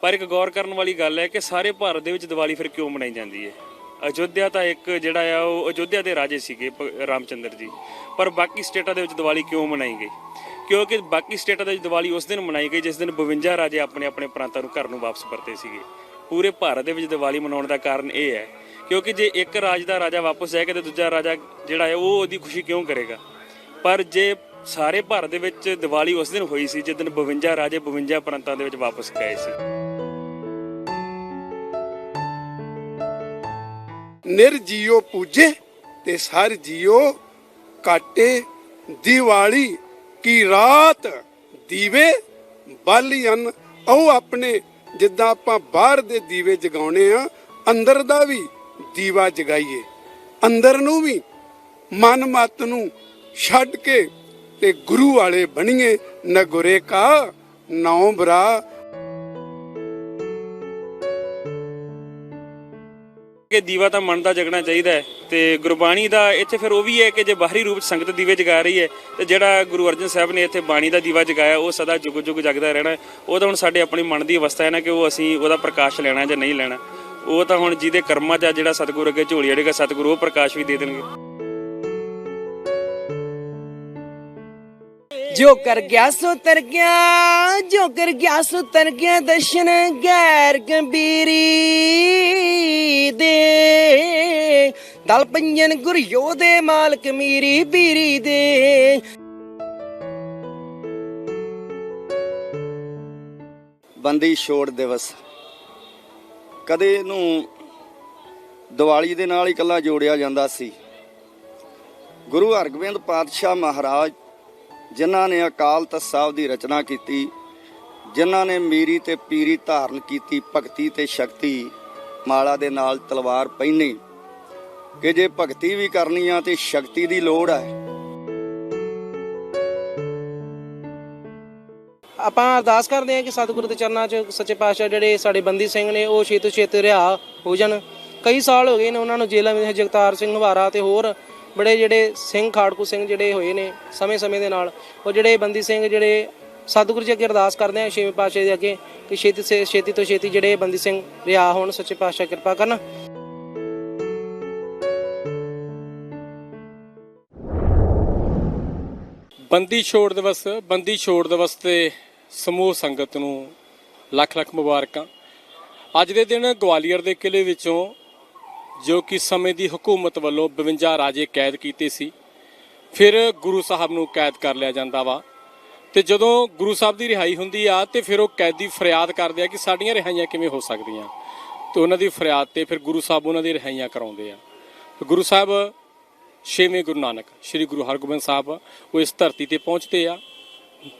ਪਰ ਇੱਕ ਗੌਰ ਕਰਨ ਵਾਲੀ ਗੱਲ ਹੈ ਕਿ ਸਾਰੇ ਭਾਰਤ ਦੇ ਵਿੱਚ ਦੀਵਾਲੀ ਫਿਰ ਕਿਉਂ ਮਨਾਈ ਜਾਂਦੀ ਹੈ? ਅਯੋਧਿਆ ਤਾਂ ਇੱਕ ਜਿਹੜਾ ਆ, ਉਹ ਅਯੋਧਿਆ ਦੇ ਰਾਜੇ ਸੀਗੇ ਭ- ਰਾਮਚੰਦਰ ਜੀ। ਪਰ ਬਾਕੀ ਸਟੇਟਾਂ ਦੇ ਵਿੱਚ ਦੀਵਾਲੀ ਕਿਉਂ ਮਨਾਈ ਗਈ? ਕਿਉਂਕਿ ਬਾਕੀ ਸਟੇਟਾਂ ਦੇ ਵਿੱਚ ਦੀਵਾਲੀ ਉਸ ਦਿਨ ਮਨਾਈ ਗਈ, ਜਿਸ ਦਿਨ 52 ਰਾਜੇ ਆਪਣੇ ਆਪਣੇ ਪ੍ਰਾਂਤਾਂ ਨੂੰ ਘਰ ਨੂੰ ਵਾਪਸ ਪਰਤੇ ਸੀਗੇ। ਪੂਰੇ ਭਾਰਤ ਦੇ ਵਿੱਚ ਦੀਵਾਲੀ ਮਨਾਉਣ ਦਾ ਕਾਰਨ ਇਹ ਹੈ, ਕਿਉਂਕਿ ਜੇ ਇੱਕ ਰਾਜ ਦਾ ਰਾਜਾ ਵਾਪਸ ਜਾਏਗਾ ਤੇ ਦੂਜਾ ਰਾਜਾ ਜਿਹੜਾ ਹੈ, ਉਹ ਉਹਦੀ ਖੁਸ਼ੀ ਕਿਉਂ ਕਰੇਗਾ? ਪਰ ਜੇ ਸਾਰੇ ਭਾਰਤ ਦੇ ਵਿੱਚ ਦੀਵਾਲੀ ਉਸ ਦਿਨ ਹੋਈ ਸੀ, ਜਿਸ ਦਿਨ 52 ਰਾਜੇ 52 ਪ੍ਰਾਂਤਾਂ ਦੇ ਵਿੱਚ ਵਾਪਸ ਗਏ ਸੀ। ਨਿਰ ਪੂਜੇ ਤੇ ਸਰ ਜੀਓ ਕਾਟੇ। ਦੀਵਾਲੀ ਕੀ ਰਾਤ ਦੀਵੇ ਬਾਲੀਅਨ ਉਹ ਆਪਣੇ ਜਿੱਦਾਂ ਆਪਾਂ ਬਾਹਰ ਦੇ ਦੀਵੇ ਜਗਾਉਣੇ ਆ, ਅੰਦਰ ਦਾ ਵੀ ਦੀਵਾ ਜਗਾਈਏ। ਅੰਦਰ ਨੂੰ ਵੀ ਮਨ ਮਤ ਨੂੰ ਛੱਡ ਕੇ ਤੇ ਗੁਰੂ ਵਾਲੇ ਬਣੀਏ। ਨਗੁਰੇ ਕਾ ਨੌ ਬਰਾ ਕਿ ਦੀਵਾ ਤਾਂ ਮਨ ਦਾ ਜਗਣਾ ਚਾਹੀਦਾ ਹੈ ਤੇ ਗੁਰਬਾਣੀ ਦਾ ਇੱਥੇ ਫਿਰ ਉਹ ਵੀ ਹੈ ਕਿ ਜੇ ਬਾਹਰੀ ਰੂਪ ਸੰਗਤ ਦੀਵੇ ਜਗਾ ਰਹੀ ਹੈ, ਤੇ ਜਿਹੜਾ ਗੁਰੂ ਅਰਜਨ ਸਾਹਿਬ ਨੇ ਇੱਥੇ ਬਾਣੀ ਦਾ ਦੀਵਾ ਜਗਾਇਆ, ਉਹ ਸਦਾ ਜੁਗ ਜੁਗ ਜਗਦਾ ਰਹਿਣਾ ਹੈ। ਉਹ ਤਾਂ ਹੁਣ ਸਾਡੇ ਆਪਣੀ ਮਨ ਦੀ ਅਵਸਥਾ ਹੈ ਨਾ ਕਿ ਉਹ ਅਸੀਂ ਉਹਦਾ ਪ੍ਰਕਾਸ਼ ਲੈਣਾ ਜਾਂ ਨਹੀਂ ਲੈਣਾ ਉਹ ਤਾਂ ਹੁਣ ਜਿਹਦੇ ਕਰਮਾਂ 'ਚ ਆ ਜਿਹੜਾ ਸਤਿਗੁਰੂ ਅੱਗੇ ਝੋਲੀ ਅੜੇਗਾ, ਸਤਿਗੁਰੂ ਉਹ ਪ੍ਰਕਾਸ਼ ਵੀ ਦੇ ਦੇਣਗੇ ਜੋ ਕਰ ਗਿਆ ਸੋ ਤਰ ਗਿਆ, ਜੋ ਕਰ ਗਿਆ ਸੋ ਤਰ ਗਿਆ, ਦਰਸ਼ਨ ਗੈਰ ਗੰਭੀਰੀ ਦੇ। ਦਲ ਪੰਜਨ ਗੁਰ ਯੋਧੇ ਮਾਲਕ ਮੀਰੀ ਬੀਰੀ ਦੇ। ਬੰਦੀ ਛੋੜ ਦਿਵਸ। ਕਦੇ ਇਹਨੂੰ ਦੀਵਾਲੀ ਦੇ ਨਾਲ ਹੀ ਇਕੱਲਾ ਜੋੜਿਆ ਜਾਂਦਾ ਸੀ। ਗੁਰੂ ਹਰਗੋਬਿੰਦ ਪਾਤਸ਼ਾਹ ਮਹਾਰਾਜ ਜਿਨ੍ਹਾਂ ਨੇ ਅਕਾਲ ਤਖਤ ਸਾਹਿਬ ਦੀ ਰਚਨਾ ਕੀਤੀ, ਜਿਨ੍ਹਾਂ ਨੇ ਮੀਰੀ ਤੇ ਪੀਰੀ ਧਾਰਨ ਕੀਤੀ, ਭਗਤੀ ਤੇ ਸ਼ਕਤੀ ਮਾਲਾ ਦੇ ਨਾਲ ਤਲਵਾਰ ਪਹਿਨੀ। ਕਿ ਜੇ ਭਗਤੀ ਵੀ ਕਰਨੀ ਆ ਤੇ ਸ਼ਕਤੀ ਦੀ ਲੋੜ ਹੈ ਆਪਾਂ ਅਰਦਾਸ ਕਰਦੇ ਹਾਂ ਕਿ ਸਤਿਗੁਰੂ ਦੇ ਚਰਨਾਂ 'ਚ ਸੱਚੇ ਪਾਤਸ਼ਾਹ ਜਿਹੜੇ ਸਾਡੇ ਬੰਦੀ ਸਿੰਘ ਨੇ, ਉਹ ਛੇਤੀ ਛੇਤ ਰਿਹਾ ਹੋ ਜਾਣ। ਕਈ ਸਾਲ ਹੋ ਗਏ ਨੇ ਉਹਨਾਂ ਨੂੰ ਜੇਲ੍ਹਾਂ ਵਿੱਚ ਜਗਤਾਰ ਸਿੰਘ ਹਵਾਰਾ ਤੇ ਹੋਰ ਬੜੇ ਜਿਹੜੇ ਸਿੰਘ ਖਾੜਕੂ ਸਿੰਘ ਜਿਹੜੇ ਹੋਏ ਨੇ ਸਮੇਂ-ਸਮੇਂ ਦੇ ਨਾਲ, ਉਹ ਜਿਹੜੇ ਬੰਦੀ ਸਿੰਘ ਜਿਹੜੇ ਸਤਿਗੁਰੂ ਜੀ ਅੱਗੇ ਅਰਦਾਸ ਕਰਦੇ ਆ ਛੇਵੇਂ ਪਾਤਸ਼ਾਹ ਦੇ ਅੱਗੇ ਕਿ ਛੇਤੀ ਸੇ, ਛੇਤੀ ਤੋਂ ਛੇਤੀ ਜਿਹੜੇ ਬੰਦੀ ਸਿੰਘ ਰਿਹਾ ਹੋਣ, ਸੱਚੇ ਪਾਤਸ਼ਾਹ ਕਿਰਪਾ ਕਰਨ। ਬੰਦੀ ਛੋੜ ਦਿਵਸ, ਬੰਦੀ ਛੋੜ ਦਿਵਸ ਤੇ ਸਮੂਹ ਸੰਗਤ ਨੂੰ ਲੱਖ ਲੱਖ ਮੁਬਾਰਕਾਂ। ਅੱਜ ਦੇ ਦਿਨ ਗਵਾਲੀਅਰ ਦੇ ਕਿਲੇ ਵਿੱਚੋਂ ਜੋ ਕਿ ਸਮੇਂ ਦੀ ਹਕੂਮਤ ਵੱਲੋਂ 52 ਰਾਜੇ ਕੈਦ ਕੀਤੇ ਸੀ। ਫਿਰ ਗੁਰੂ ਸਾਹਿਬ ਨੂੰ ਕੈਦ ਕਰ ਲਿਆ ਜਾਂਦਾ ਵਾ। ਤੇ ਜਦੋਂ ਗੁਰੂ ਸਾਹਿਬ ਦੀ ਰਿਹਾਈ ਹੁੰਦੀ ਆ, ਤੇ ਫਿਰ ਉਹ ਕੈਦੀ ਫਰਿਆਦ ਕਰਦੇ ਆ ਕਿ ਸਾਡੀਆਂ ਰਿਹਾਈਆਂ ਕਿਵੇਂ ਹੋ ਸਕਦੀਆਂ। ਤੇ ਉਹਨਾਂ ਦੀ ਫਰਿਆਦ ਤੇ ਫਿਰ ਗੁਰੂ ਸਾਹਿਬ ਉਹਨਾਂ ਦੀ ਰਿਹਾਈਆਂ ਕਰਾਉਂਦੇ ਆ। ਗੁਰੂ ਸਾਹਿਬ ਛੇਵੇਂ ਗੁਰੂ ਨਾਨਕ, ਸ੍ਰੀ ਗੁਰੂ ਹਰਗੋਬਿੰਦ ਸਾਹਿਬ ਉਹ ਇਸ ਧਰਤੀ ਤੇ ਪਹੁੰਚਦੇ ਆ।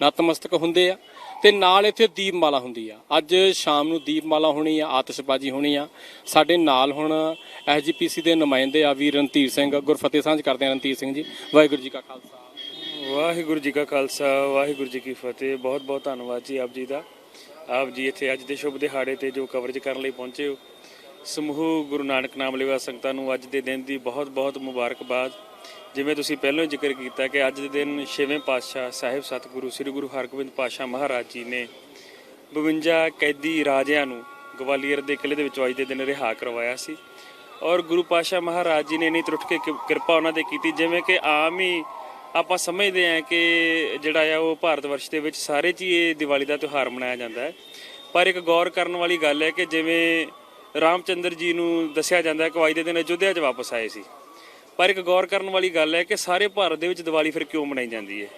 ਨਤਮਸਤਕ ਹੁੰਦੇ ਆ। ਤੇ ਨਾਲ ਇੱਥੇ ਦੀਪਮਾਲਾ ਹੁੰਦੀ ਆ। ਅੱਜ ਸ਼ਾਮ ਨੂੰ ਦੀਪਮਾਲਾ ਹੋਣੀ ਆ, ਆਤਿਸ਼ਬਾਜ਼ੀ ਹੋਣੀ ਆ। ਸਾਡੇ ਨਾਲ ਹੁਣ ਐਸਜੀਪੀਸੀ ਦੇ ਨੁਮਾਇੰਦੇ ਆ ਵੀ ਰਣਧੀਰ ਸਿੰਘ। ਗੁਰਫਤਿਹ ਸਾਂਝ ਕਰਦੇ ਆ ਰਣਧੀਰ ਸਿੰਘ ਜੀ। ਵਾਹਿਗੁਰੂ ਜੀ ਕਾ ਖਾਲਸਾ। ਵਾਹਿਗੁਰੂ ਜੀ ਕਾ ਖਾਲਸਾ, ਵਾਹਿਗੁਰੂ ਜੀ ਕੀ ਫਤਿਹ। ਬਹੁਤ ਬਹੁਤ ਧੰਨਵਾਦ ਜੀ ਆਪ ਜੀ ਦਾ। ਆਪ ਜੀ ਇੱਥੇ ਅੱਜ ਦੇ ਸ਼ੁਭ ਦਿਹਾੜੇ ਤੇ ਜੋ ਕਵਰੇਜ ਕਰਨ ਲਈ ਪਹੁੰਚੇ ਹੋ। ਸਮੂਹ ਗੁਰੂ ਨਾਨਕ ਨਾਮ ਲੈਵਾ ਸੰਗਤਾਂ ਨੂੰ ਅੱਜ ਦੇ ਦਿਨ ਦੀ ਬਹੁਤ ਬਹੁਤ ਮੁਬਾਰਕਬਾਦ। ਜਿਵੇਂ ਤੁਸੀਂ ਪਹਿਲਾਂ ਹੀ ਜ਼ਿਕਰ ਕੀਤਾ ਕਿ ਅੱਜ ਦੇ ਦਿਨ ਛੇਵੇਂ ਪਾਤਸ਼ਾਹ ਸਾਹਿਬ ਸਤਿਗੁਰੂ ਸ੍ਰੀ ਗੁਰੂ ਹਰਗੋਬਿੰਦ ਪਾਤਸ਼ਾਹ ਮਹਾਰਾਜ ਜੀ ਨੇ 52 ਕੈਦੀ ਰਾਜਿਆਂ ਨੂੰ ਗਵਾਲੀਅਰ ਦੇ ਕਿਲੇ ਦੇ ਵਿੱਚੋਂ ਅੱਜ ਦੇ ਦਿਨ ਰਿਹਾ ਕਰਵਾਇਆ ਸੀ ਔਰ ਗੁਰੂ ਪਾਤਸ਼ਾਹ ਮਹਾਰਾਜ ਜੀ ਨੇ ਇਨੀ ਤਰੁੱਟ ਕੇ ਕਿ- ਕਿਰਪਾ ਉਹਨਾਂ ਤੇ ਕੀਤੀ, ਜਿਵੇਂ ਕਿ ਆਮ ਹੀ ਆਪਾਂ ਸਮਝਦੇ ਹਾਂ ਕਿ ਜਿਹੜਾ ਆ ਉਹ ਭਾਰਤ ਵਰਸ਼ ਦੇ ਵਿੱਚ ਸਾਰੇ 'ਚ ਹੀ ਇਹ ਦੀਵਾਲੀ ਦਾ ਤਿਉਹਾਰ ਮਨਾਇਆ ਜਾਂਦਾ ਹੈ। ਪਰ ਇੱਕ ਗੌਰ ਕਰਨ ਵਾਲੀ ਗੱਲ ਹੈ ਕਿ ਜਿਵੇਂ ਰਾਮਚੰਦਰ ਜੀ ਨੂੰ ਦੱਸਿਆ ਜਾਂਦਾ ਹੈ ਕਿ ਉਹ ਅੱਜ ਦੇ ਦਿਨ ਅਯੁੱਧਿਆ 'ਚ ਵਾਪਸ ਆਏ ਸੀ। ਪਰ ਇੱਕ ਗੌਰ ਕਰਨ ਵਾਲੀ ਗੱਲ ਹੈ ਕਿ ਸਾਰੇ ਭਾਰਤ ਦੇ ਵਿੱਚ ਦੀਵਾਲੀ ਫਿਰ ਕਿਉਂ ਮਨਾਈ ਜਾਂਦੀ ਹੈ?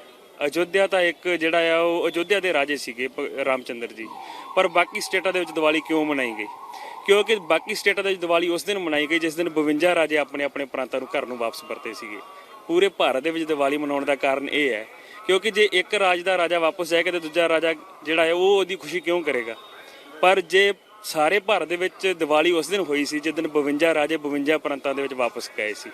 ਅਯੋਧਿਆ ਤਾਂ ਇੱਕ ਜਿਹੜਾ ਆ, ਉਹ ਅਯੋਧਿਆ ਦੇ ਰਾਜੇ ਸੀਗੇ ਭ- ਰਾਮਚੰਦਰ ਜੀ। ਪਰ ਬਾਕੀ ਸਟੇਟਾਂ ਦੇ ਵਿੱਚ ਦੀਵਾਲੀ ਕਿਉਂ ਮਨਾਈ ਗਈ? ਕਿਉਂਕਿ ਬਾਕੀ ਸਟੇਟਾਂ ਦੇ ਵਿੱਚ ਦੀਵਾਲੀ ਉਸ ਦਿਨ ਮਨਾਈ ਗਈ, ਜਿਸ ਦਿਨ 52 ਰਾਜੇ ਆਪਣੇ ਆਪਣੇ ਪ੍ਰਾਂਤਾਂ ਨੂੰ ਘਰ ਨੂੰ ਵਾਪਸ ਪਰਤੇ ਸੀਗੇ। ਪੂਰੇ ਭਾਰਤ ਦੇ ਵਿੱਚ ਦੀਵਾਲੀ ਮਨਾਉਣ ਦਾ ਕਾਰਨ ਇਹ ਹੈ, ਕਿਉਂਕਿ ਜੇ ਇੱਕ ਰਾਜ ਦਾ ਰਾਜਾ ਵਾਪਸ ਜਾਏਗਾ ਤੇ ਦੂਜਾ ਰਾਜਾ ਜਿਹੜਾ ਹੈ, ਉਹ ਉਹਦੀ ਖੁਸ਼ੀ ਕਿਉਂ ਕਰੇਗਾ? ਪਰ ਜੇ ਸਾਰੇ ਭਾਰਤ ਦੇ ਵਿੱਚ ਦੀਵਾਲੀ ਉਸ ਦਿਨ ਹੋਈ ਸੀ ਜਿਸ ਦਿਨ 52 ਰਾਜੇ 52 ਪ੍ਰਾਂਤਾਂ ਦੇ ਵਿੱਚ ਵਾਪਸ ਗਏ ਸੀ।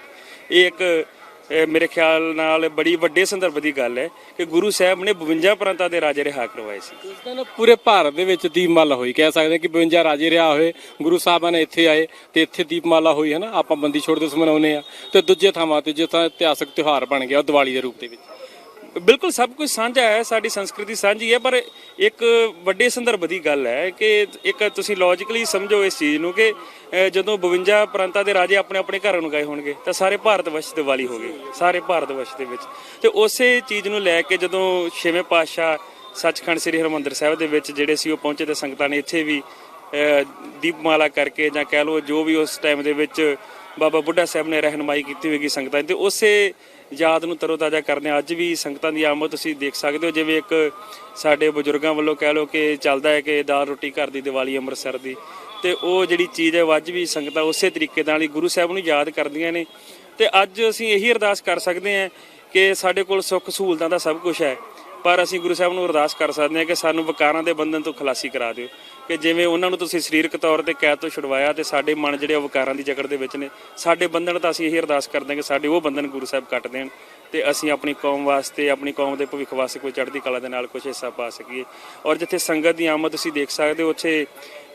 ਇਹ ਇੱਕ ਅਹ, ਮੇਰੇ ਖਿਆਲ ਨਾਲ ਬੜੀ ਵੱਡੇ ਸੰਦਰਭ ਦੀ ਗੱਲ ਹੈ ਕਿ ਗੁਰੂ ਸਾਹਿਬ ਨੇ 52 ਪ੍ਰਾਂਤਾਂ ਦੇ ਰਾਜੇ ਰਿਹਾ ਕਰਵਾਏ ਸੀ। ਇਸ ਦਿਨ ਪੂਰੇ ਭਾਰਤ ਦੇ ਵਿੱਚ ਦੀਪਮਾਲਾ ਹੋਈ। ਕਹਿ ਸਕਦੇ ਹਾਂ ਕਿ 52 ਰਾਜੇ ਰਿਹਾ ਹੋਏ ਗੁਰੂ ਸਾਹਿਬਾਨ ਨੇ ਇੱਥੇ ਆਏ ਤੇ ਇੱਥੇ ਦੀਪਮਾਲਾ ਹੋਈ ਹੈ ਨਾ? ਆਪਾਂ ਬੰਦੀ ਛੋੜ ਦਿਵਸ ਮਨਾਉਂਦੇ ਆ ਤੇ ਦੂਜੇ ਥਾਵਾਂ ਤੇ ਜਿੱਥਾਂ ਇਤਿਹਾਸਕ ਤਿਉਹਾਰ ਬਣ ਗਿਆ ਉਹ ਦੀਵਾਲੀ ਦੇ ਰੂਪ ਦੇ ਵਿੱਚ। ਬਿਲਕੁਲ ਸਭ ਕੁਝ ਸਾਂਝਾ ਹੈ, ਸਾਡੀ ਸੰਸਕ੍ਰਿਤੀ ਸਾਂਝੀ ਹੈ, ਪਰ ਇੱਕ ਵੱਡੇ ਸੰਦਰਭ ਦੀ ਗੱਲ ਹੈ ਕਿ ਇੱਕ ਤੁਸੀਂ ਲੌਜੀਕਲੀ ਸਮਝੋ ਇਸ ਚੀਜ਼ ਨੂੰ ਕਿ ਜਦੋਂ 52 ਪ੍ਰਾਂਤਾਂ ਦੇ ਰਾਜੇ ਆਪਣੇ ਆਪਣੇ ਘਰਾਂ ਨੂੰ ਗਏ ਹੋਣਗੇ, ਤਾਂ ਸਾਰੇ ਭਾਰਤ ਵਸ਼ ਦੀਵਾਲੀ ਹੋ ਗਈ ਸਾਰੇ ਭਾਰਤ ਵਸ਼ ਦੇ ਵਿੱਚ। ਤੇ ਉਸੇ ਚੀਜ਼ ਨੂੰ ਲੈ ਕੇ ਜਦੋਂ ਛੇਵੇਂ ਪਾਤਸ਼ਾਹ ਸੱਚਖੰਡ ਸ੍ਰੀ ਹਰਿਮੰਦਰ ਸਾਹਿਬ ਦੇ ਵਿੱਚ ਜਿਹੜੇ ਸੀ ਉਹ ਪਹੁੰਚੇ ਤੇ ਸੰਗਤਾਂ ਨੇ ਇੱਥੇ ਵੀ ਦੀਪਮਾਲਾ ਕਰਕੇ ਜਾਂ ਕਹਿ ਲਓ ਜੋ ਵੀ ਉਸ ਟਾਈਮ ਦੇ ਵਿੱਚ ਬਾਬਾ ਬੁੱਢਾ ਸਾਹਿਬ ਨੇ ਰਹਿਨਮਾਈ ਕੀਤੀ ਹੋਏਗੀ ਸੰਗਤਾਂ ਦੀ, ਤੇ ਉਸੇ ਯਾਦ ਨੂੰ ਤਰੋਤਾਜ਼ਾ ਕਰਦੇ ਹਾਂ। ਅੱਜ ਵੀ ਸੰਗਤਾਂ ਦੀ ਆਮਦ ਤੁਸੀਂ ਦੇਖ ਸਕਦੇ ਹੋ, ਜਿਵੇਂ ਇੱਕ ਸਾਡੇ ਬਜ਼ੁਰਗਾਂ ਵੱਲੋਂ ਕਹਿ ਲਓ ਕਿ ਚੱਲਦਾ ਹੈ ਕਿ ਦਾਲ ਰੋਟੀ ਘਰ ਦੀ ਦੀਵਾਲੀ ਅੰਮ੍ਰਿਤਸਰ ਦੀ। ਤੇ ਉਹ ਜਿਹੜੀ ਚੀਜ਼ ਹੈ, ਉਹ ਅੱਜ ਵੀ ਸੰਗਤਾਂ ਉਸੇ ਤਰੀਕੇ ਨਾਲ ਹੀ ਗੁਰੂ ਸਾਹਿਬ ਨੂੰ ਯਾਦ ਕਰਦੀਆਂ ਨੇ। ਤੇ ਅੱਜ ਅਸੀਂ ਇਹੀ ਅਰਦਾਸ ਕਰ ਸਕਦੇ ਹਾਂ ਕਿ ਸਾਡੇ ਕੋਲ ਸੁੱਖ ਸਹੂਲਤਾਂ ਦਾ ਸਭ ਕੁਝ ਹੈ। ਪਰ ਅਸੀਂ ਗੁਰੂ ਸਾਹਿਬ ਨੂੰ ਅਰਦਾਸ ਕਰ ਸਕਦੇ ਹਾਂ ਕਿ ਸਾਨੂੰ ਵਿਕਾਰਾਂ ਦੇ ਬੰਧਨ ਤੋਂ ਖਲਾਸੀ ਕਰਾ ਦਿਓ, ਕਿ ਜਿਵੇਂ ਉਹਨਾਂ ਨੂੰ ਤੁਸੀਂ ਸਰੀਰਕ ਤੌਰ ਤੇ ਕੈਦ ਤੋਂ ਛੁਡਵਾਇਆ ਤੇ ਸਾਡੇ ਮਨ ਜਿਹੜੇ ਉਹ ਵਿਕਾਰਾਂ ਦੀ ਜਕੜ ਦੇ ਵਿੱਚ ਨੇ, ਸਾਡੇ ਬੰਧਨ ਤਾਂ ਅਸੀਂ ਇਹੀ ਅਰਦਾਸ ਕਰਦੇ ਹਾਂ ਕਿ ਸਾਡੇ ਉਹ ਬੰਧਨ ਗੁਰੂ ਸਾਹਿਬ ਕੱਟ ਦੇਣ ਤੇ ਅਸੀਂ ਆਪਣੀ ਕੌਮ ਵਾਸਤੇ, ਆਪਣੀ ਕੌਮ ਦੇ ਭਵਿੱਖ ਵਾਸਤੇ ਕੋਈ ਚੜ੍ਹਦੀ ਕਲਾ ਦੇ ਨਾਲ ਕੁਝ ਹਿੱਸਾ ਪਾ ਸਕੀਏ। ਔਰ ਜਿੱਥੇ ਸੰਗਤ ਦੀ ਆਮਦ ਤੁਸੀਂ ਦੇਖ ਸਕਦੇ ਹੋ, ਉੱਥੇ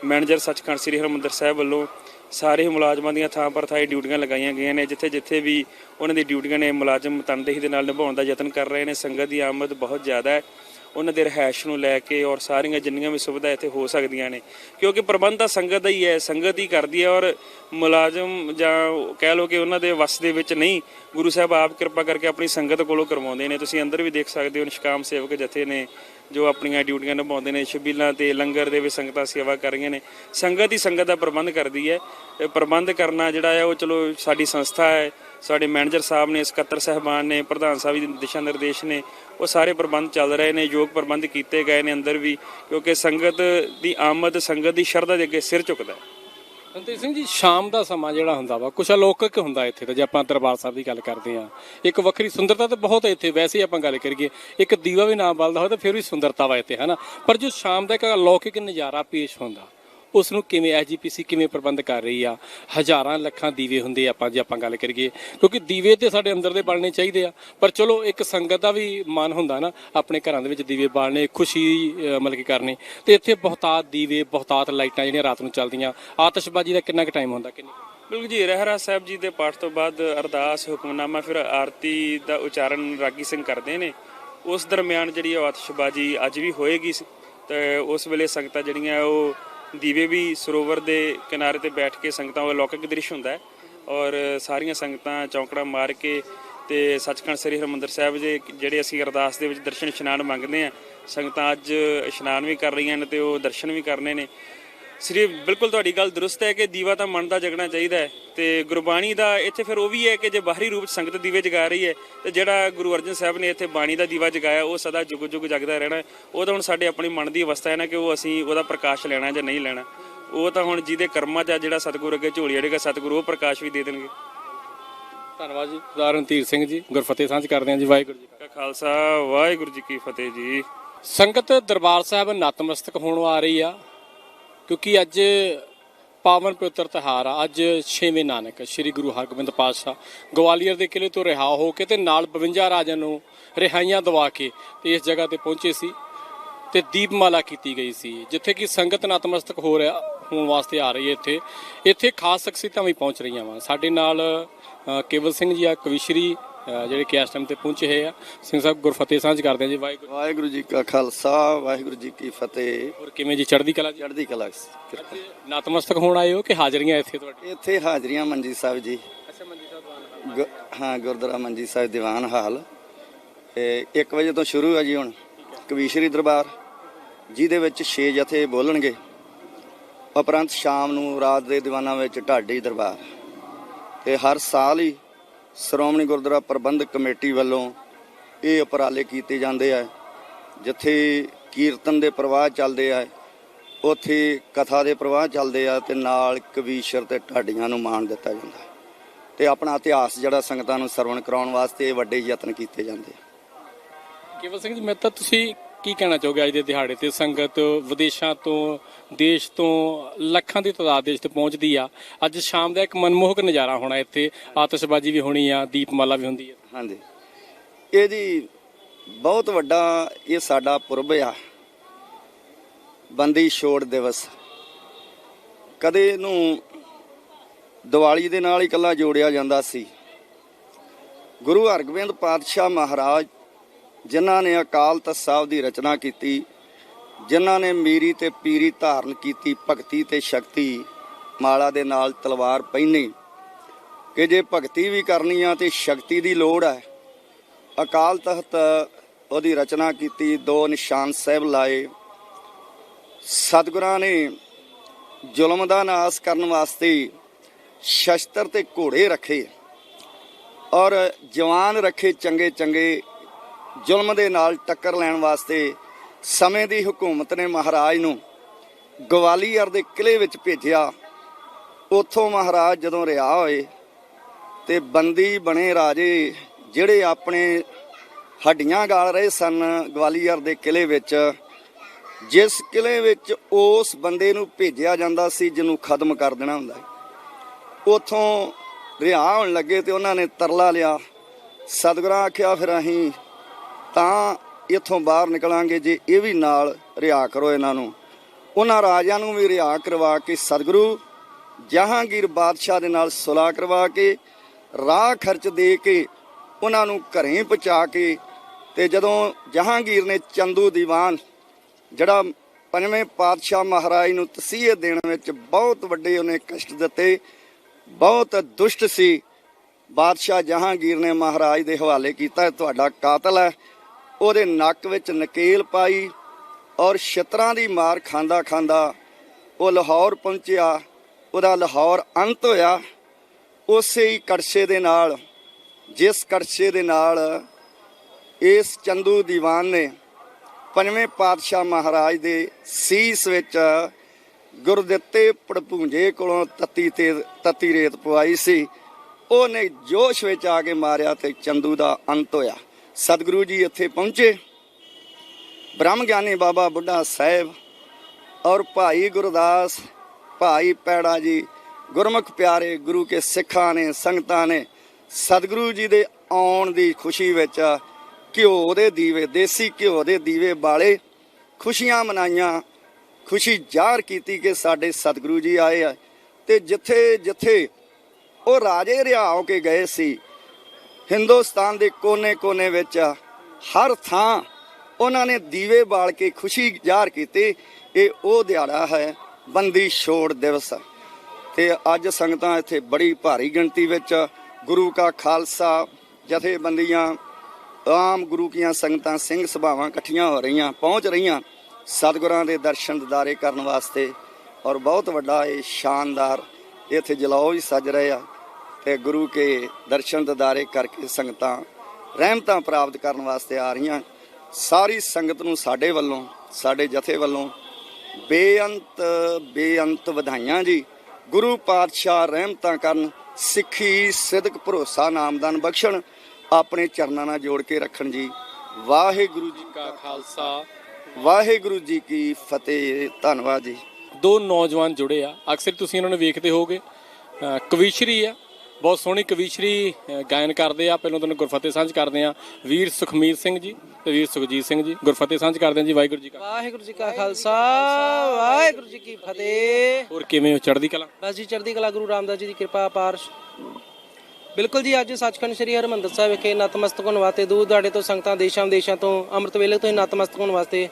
ਮੈਨੇਜਰ ਸੱਚਖੰਡ ਸ੍ਰੀ ਹਰਿਮੰਦਰ ਸਾਹਿਬ ਵੱਲੋਂ ਸਾਰੇ ਮੁਲਾਜ਼ਮਾਂ ਦੀਆਂ ਥਾਂ ਪਰ ਥਾਈ ਡਿਊਟੀਆਂ ਲਗਾਈਆਂ ਗਈਆਂ ਨੇ, ਜਿੱਥੇ ਜਿੱਥੇ ਵੀ ਉਹਨਾਂ ਦੀ ਡਿਊਟੀਆਂ ਨੇ ਮੁਲਾਜ਼ਮ ਤਨਦੇਹੀ ਦੇ ਨਾਲ ਨਿਭਾਉਣ ਦਾ ਯਤਨ ਕਰ ਰਹੇ ਨੇ। ਸੰਗਤ ਦੀ ਆਮਦ ਬਹੁਤ ਜ਼ਿਆਦਾ ਹੈ। ਉਹਨਾਂ ਦੇ ਰਹਿائش ਨੂੰ ਲੈ ਕੇ ਔਰ ਸਾਰੀਆਂ ਜਿੰਨੀਆਂ ਵੀ ਸੁਵਿਧਾ ਇੱਥੇ ਹੋ ਸਕਦੀਆਂ ਨੇ, ਕਿਉਂਕਿ ਪ੍ਰਬੰਧ ਤਾਂ ਸੰਗਤ ਦਾ ਹੀ ਹੈ, ਸੰਗਤ ਹੀ ਕਰਦੀ ਹੈ ਔਰ ਮੁਲਾਜ਼ਮ ਜਾਂ ਕਹਿ ਲੋ ਕਿ ਉਹਨਾਂ ਦੇ ਵਸ ਦੇ ਵਿੱਚ ਨਹੀਂ, ਗੁਰੂ ਸਾਹਿਬ ਆਪ ਕਿਰਪਾ ਕਰਕੇ ਆਪਣੀ ਸੰਗਤ ਕੋਲੋਂ ਕਰਵਾਉਂਦੇ ਨੇ। ਤੁਸੀਂ ਅੰਦਰ ਵੀ ਦੇਖ ਸਕਦੇ ਹੋ ਨਿਸ਼ਕਾਮ ਸੇਵਕ ਜਥੇ ਨੇ ਜੋ ਆਪਣੀਆਂ ਡਿਊਟੀਆਂ ਨਿਭਾਉਂਦੇ ਨੇ, ਸ਼ਬੀਲਾਂ ਤੇ ਲੰਗਰ ਦੇ ਵਿੱਚ ਸੰਗਤਾਂ ਸੇਵਾ ਕਰ ਰਹੀਆਂ ਨੇ। ਸੰਗਤ ਹੀ ਸੰਗਤ ਦਾ ਪ੍ਰਬੰਧ ਕਰਦੀ ਹੈ। ਪ੍ਰਬੰਧ ਕਰਨਾ ਜਿਹੜਾ ਹੈ, ਉਹ ਚਲੋ ਸਾਡੀ ਸੰਸਥਾ ਹੈ, ਸਾਡੇ ਮੈਨੇਜਰ ਸਾਹਿਬ ਨੇ, ਸਕੱਤਰ ਸਹਿਬਾਨ ਨੇ, ਪ੍ਰਧਾਨ ਸਾਹਿਬ ਦੇ ਦਿਸ਼ਾ ਨਿਰਦੇਸ਼ ਨੇ, ਉਹ ਸਾਰੇ ਪ੍ਰਬੰਧ ਚੱਲ ਰਹੇ ਨੇ, ਯੋਗ ਪ੍ਰਬੰਧ ਕੀਤੇ ਗਏ ਨੇ ਅੰਦਰ ਵੀ, ਕਿਉਂਕਿ ਸੰਗਤ ਦੀ ਆਮਦ, ਸੰਗਤ ਦੀ ਸ਼ਰਧਾ ਦੇ ਅੱਗੇ ਸਿਰ ਝੁਕਦਾ ਹੈ। ਅੰਤੇ ਸਿੰਘ ਜੀ, ਸ਼ਾਮ ਦਾ ਸਮਾਂ ਜਿਹੜਾ ਹੁੰਦਾ ਵਾ, ਕੁਛ ਅਲੌਕਿਕ ਹੁੰਦਾ ਇੱਥੇ ਤਾਂ ਜੇ ਆਪਾਂ ਦਰਬਾਰ ਸਾਹਿਬ ਦੀ ਗੱਲ ਕਰਦੇ ਆ ਇੱਕ ਵੱਖਰੀ ਸੁੰਦਰਤਾ ਤਾਂ ਬਹੁਤ ਹੈ ਇੱਥੇ, ਵੈਸੇ ਹੀ ਆਪਾਂ ਗੱਲ ਕਰੀਏ, ਇੱਕ ਦੀਵਾ ਵੀ ਨਾ ਬਲਦਾ ਹੋਵੇ ਤਾਂ ਫਿਰ ਵੀ ਸੁੰਦਰਤਾ ਵਾ ਇੱਥੇ, ਹਨਾ? ਪਰ ਜੋ ਸ਼ਾਮ ਦਾ ਇੱਕ ਅਲੌਕਿਕ ਨਜ਼ਾਰਾ ਪੇਸ਼ ਹੁੰਦਾ ਉਸ ਨੂੰ ਕਿਵੇਂ ਐਜੀਪੀਸੀ ਕਿਵੇਂ ਪ੍ਰਬੰਧ ਕਰ ਰਹੀ ਆ? ਹਜ਼ਾਰਾਂ ਲੱਖਾਂ ਦੀਵੇ ਹੁੰਦੇ ਆਪਾਂ ਜੇ ਆਪਾਂ ਗੱਲ ਕਰੀਏ, ਕਿਉਂਕਿ ਦੀਵੇ ਤੇ ਸਾਡੇ ਅੰਦਰ ਦੇ ਬਾਲਣੇ ਚਾਹੀਦੇ ਆ। ਪਰ ਚਲੋ, ਇੱਕ ਸੰਗਤ ਦਾ ਵੀ ਮਨ ਹੁੰਦਾ ਨਾ, ਆਪਣੇ ਘਰਾਂ ਦੇ ਵਿੱਚ ਦੀਵੇ ਬਾਲਣੇ, ਖੁਸ਼ੀ ਮਤਲਬ ਕਿ ਕਰਨੀ। ਤੇ ਇੱਥੇ ਬਹੁਤਾਤ ਦੀਵੇ, ਬਹੁਤਾਤ ਲਾਈਟਾਂ ਜਿਹੜੀਆਂ ਰਾਤ ਨੂੰ ਚੱਲਦੀਆਂ। ਆਤਿਸ਼ਬਾਜ਼ੀ ਦਾ ਕਿੰਨਾ ਕੁ ਟਾਈਮ ਹੁੰਦਾ, ਕਿੰਨੀ ਬਿਲਕੁਲ ਜੀ ਰਹਿਰਾ ਸਾਹਿਬ ਜੀ ਦੇ ਪਾਠ ਤੋਂ ਬਾਅਦ ਅਰਦਾਸ, ਹੁਕਮਨਾਮਾ, ਫਿਰ ਆਰਤੀ ਦਾ ਉਚਾਰਨ ਰਾਗੀ ਸਿੰਘ ਕਰਦੇ ਨੇ। ਉਸ ਦਰਮਿਆਨ ਜਿਹੜੀ ਉਹ ਆਤਿਸ਼ਬਾਜ਼ੀ ਅੱਜ ਵੀ ਹੋਏਗੀ ਸੀ ਤੇ ਉਸ ਵੇਲੇ ਸੰਗਤਾਂ ਜਿਹੜੀਆਂ ਉਹ ਦੀਵੇ ਵੀ ਸਰੋਵਰ ਦੇ ਕਿਨਾਰੇ ਤੇ ਬੈਠ ਕੇ ਸੰਗਤਾਂ ਉਹ ਅਲੌਕਿਕ ਦ੍ਰਿਸ਼ ਹੁੰਦਾ ਹੈ ਔਰ ਸਾਰੀਆਂ ਸੰਗਤਾਂ ਚੌਂਕੜਾ ਮਾਰ ਕੇ ਤੇ ਸੱਚਖੰਡ ਸ੍ਰੀ ਹਰਿਮੰਦਰ ਸਾਹਿਬ ਦੇ ਜਿਹੜੇ ਅਸੀਂ ਅਰਦਾਸ ਦੇ ਵਿੱਚ ਦਰਸ਼ਨ ਇਸ਼ਨਾਨ ਮੰਗਦੇ ਆ ਸੰਗਤਾਂ ਅੱਜ ਇਸ਼ਨਾਨ ਵੀ ਕਰ ਰਹੀਆਂ ਨੇ ਤੇ ਉਹ ਦਰਸ਼ਨ ਵੀ ਕਰਨੇ ਨੇ। ਸ੍ਰੀ ਬਿਲਕੁਲ ਤੁਹਾਡੀ ਗੱਲ ਦਰੁਸਤ ਹੈ ਕਿ ਦੀਵਾ ਤਾਂ ਮਨ ਦਾ ਜਗਣਾ ਚਾਹੀਦਾ ਹੈ ਤੇ ਗੁਰਬਾਣੀ ਦਾ ਇੱਥੇ ਫਿਰ ਉਹ ਵੀ ਹੈ ਕਿ ਜੇ ਬਾਹਰੀ ਰੂਪ ਸੰਗਤ ਦੀਵੇ ਜਗਾ ਰਹੀ ਹੈ ਤੇ ਜਿਹੜਾ ਗੁਰੂ ਅਰਜਨ ਸਾਹਿਬ ਨੇ ਇੱਥੇ ਬਾਣੀ ਦਾ ਦੀਵਾ ਜਗਾਇਆ ਉਹ ਸਦਾ ਜੁਗ ਜੁਗ ਜਗਦਾ ਰਹਿਣਾ। ਉਹ ਤਾਂ ਹੁਣ ਸਾਡੇ ਆਪਣੀ ਮਨ ਦੀ ਅਵਸਥਾ ਹੈ ਨਾ ਕਿ ਉਹ ਅਸੀਂ ਉਹਦਾ ਪ੍ਰਕਾਸ਼ ਲੈਣਾ ਜਾਂ ਨਹੀਂ ਲੈਣਾ। ਉਹ ਤਾਂ ਹੁਣ ਜਿਹਦੇ ਕਰਮਾਂ 'ਚ ਆ ਜਿਹੜਾ ਸਤਿਗੁਰੂ ਅੱਗੇ ਝੋਲੀ ਅੜੇਗਾ ਸਤਿਗੁਰੂ ਉਹ ਪ੍ਰਕਾਸ਼ ਵੀ ਦੇ ਦੇਣਗੇ। ਧੰਨਵਾਦ ਜੀ। ਰਣਧੀਰ ਸਿੰਘ ਜੀ ਗੁਰਫਤਿਹ ਸਾਂਝ ਕਰਦੇ ਹਾਂ ਜੀ ਵਾਹਿਗੁਰੂ ਜੀ ਕਾ ਖਾਲਸਾ ਵਾਹਿਗੁਰੂ ਜੀ ਕੀ ਫਤਿਹ ਜੀ। ਸੰਗਤ ਦਰਬਾਰ ਸਾਹਿਬ ਨਤਮਸਤਕ ਹੋਣ ਆ ਰਹੀ ਆ। ਕਿਉਂਕਿ ਅੱਜ ਪਾਵਨ ਪਵਿੱਤਰ ਤਿਉਹਾਰ ਆ। ਅੱਜ 6ਵੇਂ ਨਾਨਕ, ਸ੍ਰੀ ਗੁਰੂ ਹਰਗੋਬਿੰਦ ਪਾਤਸ਼ਾਹ ਗਵਾਲੀਅਰ ਦੇ ਕਿਲੇ ਤੋਂ ਰਿਹਾ ਹੋ ਕੇ ਤੇ ਨਾਲ 52 ਰਾਜਿਆਂ ਨੂੰ ਰਿਹਾਈਆਂ ਦਵਾ ਕੇ ਤੇ ਇਸ ਜਗ੍ਹਾ ਤੇ ਪਹੁੰਚੇ ਸੀ ਤੇ ਦੀਪਮਾਲਾ ਕੀਤੀ ਗਈ ਸੀ, ਜਿੱਥੇ ਕਿ ਸੰਗਤ ਨਤਮਸਤਕ ਹੋ ਰਿਹਾ, ਹੋਣ ਵਾਸਤੇ ਆ ਰਹੀ ਹੈ ਇੱਥੇ। ਇੱਥੇ ਖਾਸ ਸ਼ਖਸੀਅਤਾਂ ਵੀ ਪਹੁੰਚ ਰਹੀਆਂ ਵਾ। ਸਾਡੇ ਨਾਲ ਕੇਵਲ ਸਿੰਘ ਜੀ ਆ, ਕਵਿਸ਼ਰੀ ਅ, ਜਿਹੜੇ ਕਿ ਇਸ ਟਾਈਮ ਤੇ ਪਹੁੰਚੇ ਹੋਏ ਆ। ਸਿੰਘ ਸਾਹਿਬ ਗੁਰਫਤਿਹ ਸਾਂਝ ਕਰਦੇ ਆ ਜੀ। ਵਾਹਿਗੁਰੂ ਵਾਹਿਗੁਰੂ ਜੀ ਕਾ ਖਾਲਸਾ ਵਾਹਿਗੁਰੂ ਜੀ ਕੀ ਫਤਿਹ। ਹੋਰ ਕਿਵੇਂ ਜੀ? ਚੜ੍ਹਦੀ ਕਲਾ ਜੀ? ਚੜ੍ਹਦੀ ਕਲਾ ਕਿਰਪਾ। ਨਤਮਸਤਕ ਹੋਣ ਆਏ ਹੋ ਕਿ ਹਾਜ਼ਰੀਆਂ ਇੱਥੇ ਤੁਹਾਡੀ? ਇੱਥੇ ਹਾਜ਼ਰੀਆਂ ਮੰਜੀ ਸਾਹਿਬ ਜੀ। ਅੱਛਾ ਮੰਜੀ ਸਾਹਿਬ ਗੁ- ਹਾਂ ਗੁਰਦੁਆਰਾ ਮੰਜੀ ਸਾਹਿਬ ਦੀਵਾਨ ਹਾਲ। ਇਹ 1 ਵਜੇ ਤੋਂ ਸ਼ੁਰੂ ਹੈ ਜੀ ਹੁਣ ਕਵੀਸ਼ਰੀ ਦਰਬਾਰ ਜਿਹਦੇ ਵਿੱਚ 6 ਜਥੇ ਬੋਲਣਗੇ। ਉਪਰੰਤ ਸ਼ਾਮ ਨੂੰ ਰਾਤ ਦੇ ਦੀਵਾਨਾਂ ਵਿੱਚ ਢਾਡੀ ਦਰਬਾਰ। ਤੇ ਹਰ ਸਾਲ ਹੀ ਸ਼੍ਰੋਮਣੀ ਗੁਰਦੁਆਰਾ ਪ੍ਰਬੰਧਕ ਕਮੇਟੀ ਵੱਲੋਂ ਇਹ ਉਪਰਾਲੇ ਕੀਤੇ ਜਾਂਦੇ ਆ, ਜਿੱਥੇ ਕੀਰਤਨ ਦੇ ਪ੍ਰਵਾਹ ਚੱਲਦੇ ਆ, ਉੱਥੇ ਕਥਾ ਦੇ ਪ੍ਰਵਾਹ ਚੱਲਦੇ ਆ ਤੇ ਨਾਲ ਕਵੀਸ਼ਰ ਤੇ ਢਾਡੀਆਂ ਨੂੰ ਮਾਣ ਦਿੱਤਾ ਜਾਂਦਾ ਤੇ ਆਪਣਾ ਇਤਿਹਾਸ ਜਿਹੜਾ ਸੰਗਤਾਂ ਨੂੰ ਸਰਵਣ ਕਰਾਉਣ ਵਾਸਤੇ ਇਹ ਵੱਡੇ ਯਤਨ ਕੀਤੇ ਜਾਂਦੇ ਆ। ਕੇਵਲ ਸਿੰਘ ਜੀ, ਮੈਂ ਤਾਂ ਤੁਸੀਂ ਕੀ ਕਹਿਣਾ ਚਾਹੋਗੇ ਅੱਜ ਦੇ ਦਿਹਾੜੇ ਤੇ? ਸੰਗਤ ਵਿਦੇਸ਼ਾਂ ਤੋਂ, ਦੇਸ਼ ਤੋਂ, ਲੱਖਾਂ ਦੀ ਤਾਦਾਦ ਦੇ ਵਿੱਚ ਪਹੁੰਚਦੀ ਆ। ਅੱਜ ਸ਼ਾਮ ਦਾ ਇੱਕ ਮਨਮੋਹਕ ਨਜ਼ਾਰਾ ਹੋਣਾ ਇੱਥੇ। ਆਤਿਸ਼ਬਾਜ਼ੀ ਵੀ ਹੋਣੀ ਆ, ਦੀਪਮਾਲਾ ਵੀ ਹੁੰਦੀ ਆ। ਹਾਂਜੀ। ਇਹ ਜੀ ਬਹੁਤ ਵੱਡਾ ਇਹ ਸਾਡਾ ਪੁਰਬ ਆ। ਬੰਦੀ ਛੋੜ ਦਿਵਸ। ਕਦੇ ਇਹਨੂੰ ਦੀਵਾਲੀ ਦੇ ਨਾਲ ਹੀ ਇਕੱਲਾ ਜੋੜਿਆ ਜਾਂਦਾ ਸੀ। ਗੁਰੂ ਹਰਗੋਬਿੰਦ ਪਾਤਸ਼ਾਹ ਮਹਾਰਾਜ ਜਿਨ੍ਹਾਂ ਨੇ ਅਕਾਲ ਤਖਤ ਸਾਹਿਬ ਦੀ ਰਚਨਾ ਕੀਤੀ, ਜਿਨ੍ਹਾਂ ਨੇ ਮੀਰੀ ਤੇ ਪੀਰੀ ਧਾਰਨ ਕੀਤੀ, ਭਗਤੀ ਤੇ ਸ਼ਕਤੀ ਮਾਲਾ ਦੇ ਨਾਲ ਤਲਵਾਰ ਪਹਿਨੀ। ਕਿ ਜੇ ਭਗਤੀ ਵੀ ਕਰਨੀ ਆ ਤੇ ਸ਼ਕਤੀ ਦੀ ਲੋੜ ਹੈ ਅਕਾਲ ਤਖਤ ਉਹਦੀ ਰਚਨਾ ਕੀਤੀ, ਦੋ ਨਿਸ਼ਾਨ ਸਾਹਿਬ ਲਾਏ। ਸਤਿਗੁਰਾਂ ਨੇ ਜ਼ੁਲਮ ਦਾ ਨਾਸ ਕਰਨ ਵਾਸਤੇ ਸ਼ਸਤਰ ਤੇ ਘੋੜੇ ਰੱਖੇ। ਔਰ ਜਵਾਨ ਰੱਖੇ ਚੰਗੇ ਚੰਗੇ ਜ਼ੁਲਮ ਦੇ ਨਾਲ ਟੱਕਰ ਲੈਣ ਵਾਸਤੇ ਸਮੇਂ ਦੀ ਹਕੂਮਤ ਨੇ ਮਹਾਰਾਜ ਨੂੰ ਗਵਾਲੀਅਰ ਦੇ ਕਿਲੇ ਵਿੱਚ ਭੇਜਿਆ। ਉੱਥੋਂ ਮਹਾਰਾਜ ਜਦੋਂ ਰਿਹਾ ਹੋਏ ਤੇ ਬੰਦੀ ਬਣੇ ਰਾਜੇ ਜਿਹੜੇ ਆਪਣੇ ਹੱਡੀਆਂ ਗਾਲ ਰਹੇ ਸਨ ਗਵਾਲੀਅਰ ਦੇ ਕਿਲੇ ਵਿੱਚ, ਜਿਸ ਕਿਲੇ ਵਿੱਚ ਉਸ ਬੰਦੇ ਨੂੰ ਭੇਜਿਆ ਜਾਂਦਾ ਸੀ ਜਿਹਨੂੰ ਖਤਮ ਕਰ ਦੇਣਾ ਹੁੰਦਾ ਸੀ। ਉਥੋਂ ਰਿਹਾ ਹੋਣ ਲੱਗੇ ਤੇ ਉਹਨਾਂ ਨੇ ਤਰਲਾ ਲਿਆ। ਸਤਿਗੁਰਾਂ ਆਖਿਆ, ਫਿਰ ਅਸੀਂ ਤਾਂ ਇੱਥੋਂ ਬਾਹਰ ਨਿਕਲਾਂਗੇ ਜੇ ਇਹ ਵੀ ਨਾਲ ਰਿਹਾ ਕਰੋ ਇਹਨਾਂ ਨੂੰ। ਉਹਨਾਂ ਰਾਜਿਆਂ ਨੂੰ ਵੀ ਰਿਹਾ ਕਰਵਾ ਕੇ ਸਤਿਗੁਰੂ, ਜਹਾਂਗੀਰ ਬਾਦਸ਼ਾਹ ਦੇ ਨਾਲ ਸੁਲਾਹ ਕਰਵਾ ਕੇ, ਰਾਹ ਖਰਚ ਦੇ ਕੇ ਉਹਨਾਂ ਨੂੰ ਘਰੇ ਪਹੁੰਚਾ ਕੇ ਤੇ ਜਦੋਂ ਜਹਾਂਗੀਰ ਨੇ ਚੰਦੂ ਦੀਵਾਨ, ਜਿਹੜਾ ਪੰਜਵੇਂ ਪਾਤਸ਼ਾਹ ਮਹਾਰਾਜ ਨੂੰ ਤਸੀਹੇ ਦੇਣ ਵਿੱਚ ਬਹੁਤ ਵੱਡੇ ਉਹਨੇ ਕਸ਼ਟ ਦਿੱਤੇ, ਬਹੁਤ ਦੁਸ਼ਟ ਸੀ। ਬਾਦਸ਼ਾਹ ਜਹਾਂਗੀਰ ਨੇ ਮਹਾਰਾਜ ਦੇ ਹਵਾਲੇ ਕੀਤਾ, ਤੁਹਾਡਾ ਕਾਤਲ ਹੈ। ਉਹਦੇ ਨੱਕ ਵਿੱਚ ਨਕੇਲ ਪਾਈ ਔਰ ਛਤਰਾਂ ਦੀ ਮਾਰ ਖਾਂਦਾ ਖਾਂਦਾ ਉਹ ਲਾਹੌਰ ਪਹੁੰਚਿਆ। ਉਹਦਾ ਲਾਹੌਰ ਅੰਤ ਹੋਇਆ। ਉਸੇ ਹੀ ਕੜਛੇ ਦੇ ਨਾਲ, ਜਿਸ ਕੜਛੇ ਦੇ ਨਾਲ ਇਸ ਚੰਦੂ ਦੀਵਾਨ ਨੇ ਪੰਜਵੇਂ ਪਾਤਸ਼ਾਹ ਮਹਾਰਾਜ ਦੇ ਸੀਸ ਵਿੱਚ ਗੁਰਦਿੱਤੇ ਪੜਪੂੰਜੇ ਕੋਲੋਂ ਤੱਤੀ ਤੇ ਤੱਤੀ ਰੇਤ ਪਵਾਈ ਸੀ। ਉਹਨੇ ਜੋਸ਼ ਵਿੱਚ ਆ ਕੇ ਮਾਰਿਆ ਤੇ ਚੰਦੂ ਦਾ ਅੰਤ ਹੋਇਆ। ਸਤਿਗੁਰੂ ਜੀ ਇੱਥੇ ਪਹੁੰਚੇ। ਬ੍ਰਹਮ ਗਿਆਨੀ ਬਾਬਾ ਬੁੱਢਾ ਸਾਹਿਬ ਔਰ ਭਾਈ ਗੁਰਦਾਸ, ਭਾਈ ਪੈੜਾ ਜੀ, ਗੁਰਮੁਖ ਪਿਆਰੇ ਗੁਰੂ ਕੇ ਸਿੱਖਾਂ ਨੇ, ਸੰਗਤਾਂ ਨੇ ਸਤਿਗੁਰੂ ਜੀ ਦੇ ਆਉਣ ਦੀ ਖੁਸ਼ੀ ਵਿੱਚ ਘਿਓ ਦੇ ਦੀਵੇ, ਦੇਸੀ ਘਿਓ ਦੇ ਦੀਵੇ ਬਾਲੇ ਖੁਸ਼ੀਆਂ ਮਨਾਈਆਂ। ਖੁਸ਼ੀ ਜ਼ਾਹਰ ਕੀਤੀ ਕਿ ਸਾਡੇ ਸਤਿਗੁਰੂ ਜੀ ਆਏ ਆ ਤੇ ਜਿੱਥੇ ਜਿੱਥੇ ਉਹ ਰਾਜੇ ਰਿਹਾ ਹੋ ਕੇ ਗਏ ਸੀ ਹਿੰਦੁਸਤਾਨ ਦੇ ਕੋਨੇ-ਕੋਨੇ ਵਿੱਚ ਹਰ ਥਾਂ ਉਹਨਾਂ ਨੇ ਦੀਵੇ ਬਾਲ ਕੇ ਖੁਸ਼ੀ ਜ਼ਾਹਰ ਕੀਤੀ। ਇਹ ਉਹ ਦਿਹਾੜਾ ਹੈ, ਬੰਦੀ ਛੋੜ ਦਿਵਸ। ਤੇ ਅੱਜ ਸੰਗਤਾਂ ਇੱਥੇ ਬੜੀ ਭਾਰੀ ਗਿਣਤੀ ਵਿੱਚ ਗੁਰੂ ਕਾ ਖਾਲਸਾ, ਜਥੇਬੰਦੀਆਂ, ਆਮ ਗੁਰੂ ਕੀਆਂ ਸੰਗਤਾਂ, ਸਿੰਘ ਸਭਾਵਾਂ ਇਕੱਠੀਆਂ ਹੋ ਰਹੀਆਂ, ਪਹੁੰਚ ਰਹੀਆਂ ਸਤਿਗੁਰਾਂ ਦੇ ਦਰਸ਼ਨ ਦਿਦਾਰੇ ਕਰਨ ਵਾਸਤੇ। ਔਰ ਬਹੁਤ ਵੱਡਾ ਇਹ ਸ਼ਾਨਦਾਰ ਇੱਥੇ ਜਲਾਓ ਵੀ ਸੱਜ ਰਹੇ ਆ। ਤੇ ਗੁਰੂ ਕੇ ਦਰਸ਼ਨ ਦਿਦਾਰੇ ਕਰਕੇ ਸੰਗਤਾਂ ਰਹਿਮਤਾਂ ਪ੍ਰਾਪਤ ਕਰਨ ਵਾਸਤੇ ਆ ਰਹੀਆਂ। ਸਾਰੀ ਸੰਗਤ ਨੂੰ ਸਾਡੇ ਵੱਲੋਂ, ਸਾਡੇ ਜਥੇ ਵੱਲੋਂ ਬੇਅੰਤ ਬੇਅੰਤ ਵਧਾਈਆਂ ਜੀ। ਗੁਰੂ ਪਾਤਸ਼ਾਹ ਰਹਿਮਤਾਂ ਕਰਨ, ਸਿੱਖੀ, ਸਿਦਕ, ਭਰੋਸਾ ਨਾਮਦਾਨ ਬਖਸ਼ਣ, ਆਪਣੇ ਚਰਨਾਂ ਨਾਲ ਜੋੜ ਕੇ ਰੱਖਣ ਜੀ। ਵਾਹਿਗੁਰੂ ਜੀ ਕਾ ਖਾਲਸਾ। ਵਾਹਿਗੁਰੂ ਜੀ ਕੀ ਫਤਿਹ। ਧੰਨਵਾਦ ਜੀ। ਦੋ ਨੌਜਵਾਨ ਜੁੜੇ ਆ। ਅਕਸਰ ਤੁਸੀਂ ਉਹਨਾਂ ਨੂੰ ਵੇਖਦੇ ਹੋਗੇ ਕਵੀਸ਼ਰੀ ਆ ਬਹੁਤ ਸੋਹਣੀ ਕਵੀਸ਼ਰੀ ਗਾਇਨ ਕਰਦੇ ਆ। ਪਹਿਲਾਂ ਤੁਹਾਨੂੰ ਗੁਰਫਤਿਹ ਸਾਂਝ ਕਰਦੇ ਆ। ਵੀਰ ਸੁਖਮੀਤ ਸਿੰਘ ਜੀ ਤੇ ਵੀਰ ਸੁਖਜੀਤ ਸਿੰਘ ਜੀ। ਗੁਰਫਤਿਹ ਸਾਂਝ ਕਰਦੇ ਆ ਜੀ। ਵਾਹਿਗੁਰੂ ਜੀ ਕਾ ਵਾਹਿਗੁਰੂ ਜੀ ਕਾ ਖਾਲਸਾ। ਵਾਹਿਗੁਰੂ ਜੀ ਕੀ ਫਤਿਹ। ਹੋਰ ਕਿਵੇਂ ਹੋ? ਚੜ੍ਹਦੀ ਕਲਾ? ਬਸ ਜੀ ਚੜ੍ਹਦੀ ਕਲਾ ਗੁਰੂ ਰਾਮਦਾਸ ਜੀ ਦੀ ਕਿਰਪਾ ਅਪਾਰ। ਬਿਲਕੁਲ ਜੀ ਅੱਜ ਸੱਚਖੰਡ ਸ੍ਰੀ ਹਰਿਮੰਦਰ ਸਾਹਿਬ ਵਿਖੇ ਨਤਮਸਤਕ ਹੋਣ ਵਾਸਤੇ ਦੂਰ ਦਾੜੇ ਤੋਂ ਸੰਗਤਾਂ ਦੇਸ਼ਾਂ ਵਿਦੇਸ਼ਾਂ ਤੋਂ ਅੰਮ੍ਰਿਤ ਵੇਲੇ ਤੋਂ ਹੀ ਨਤਮਸਤਕ ਹੋਣ ਵਾਸਤੇ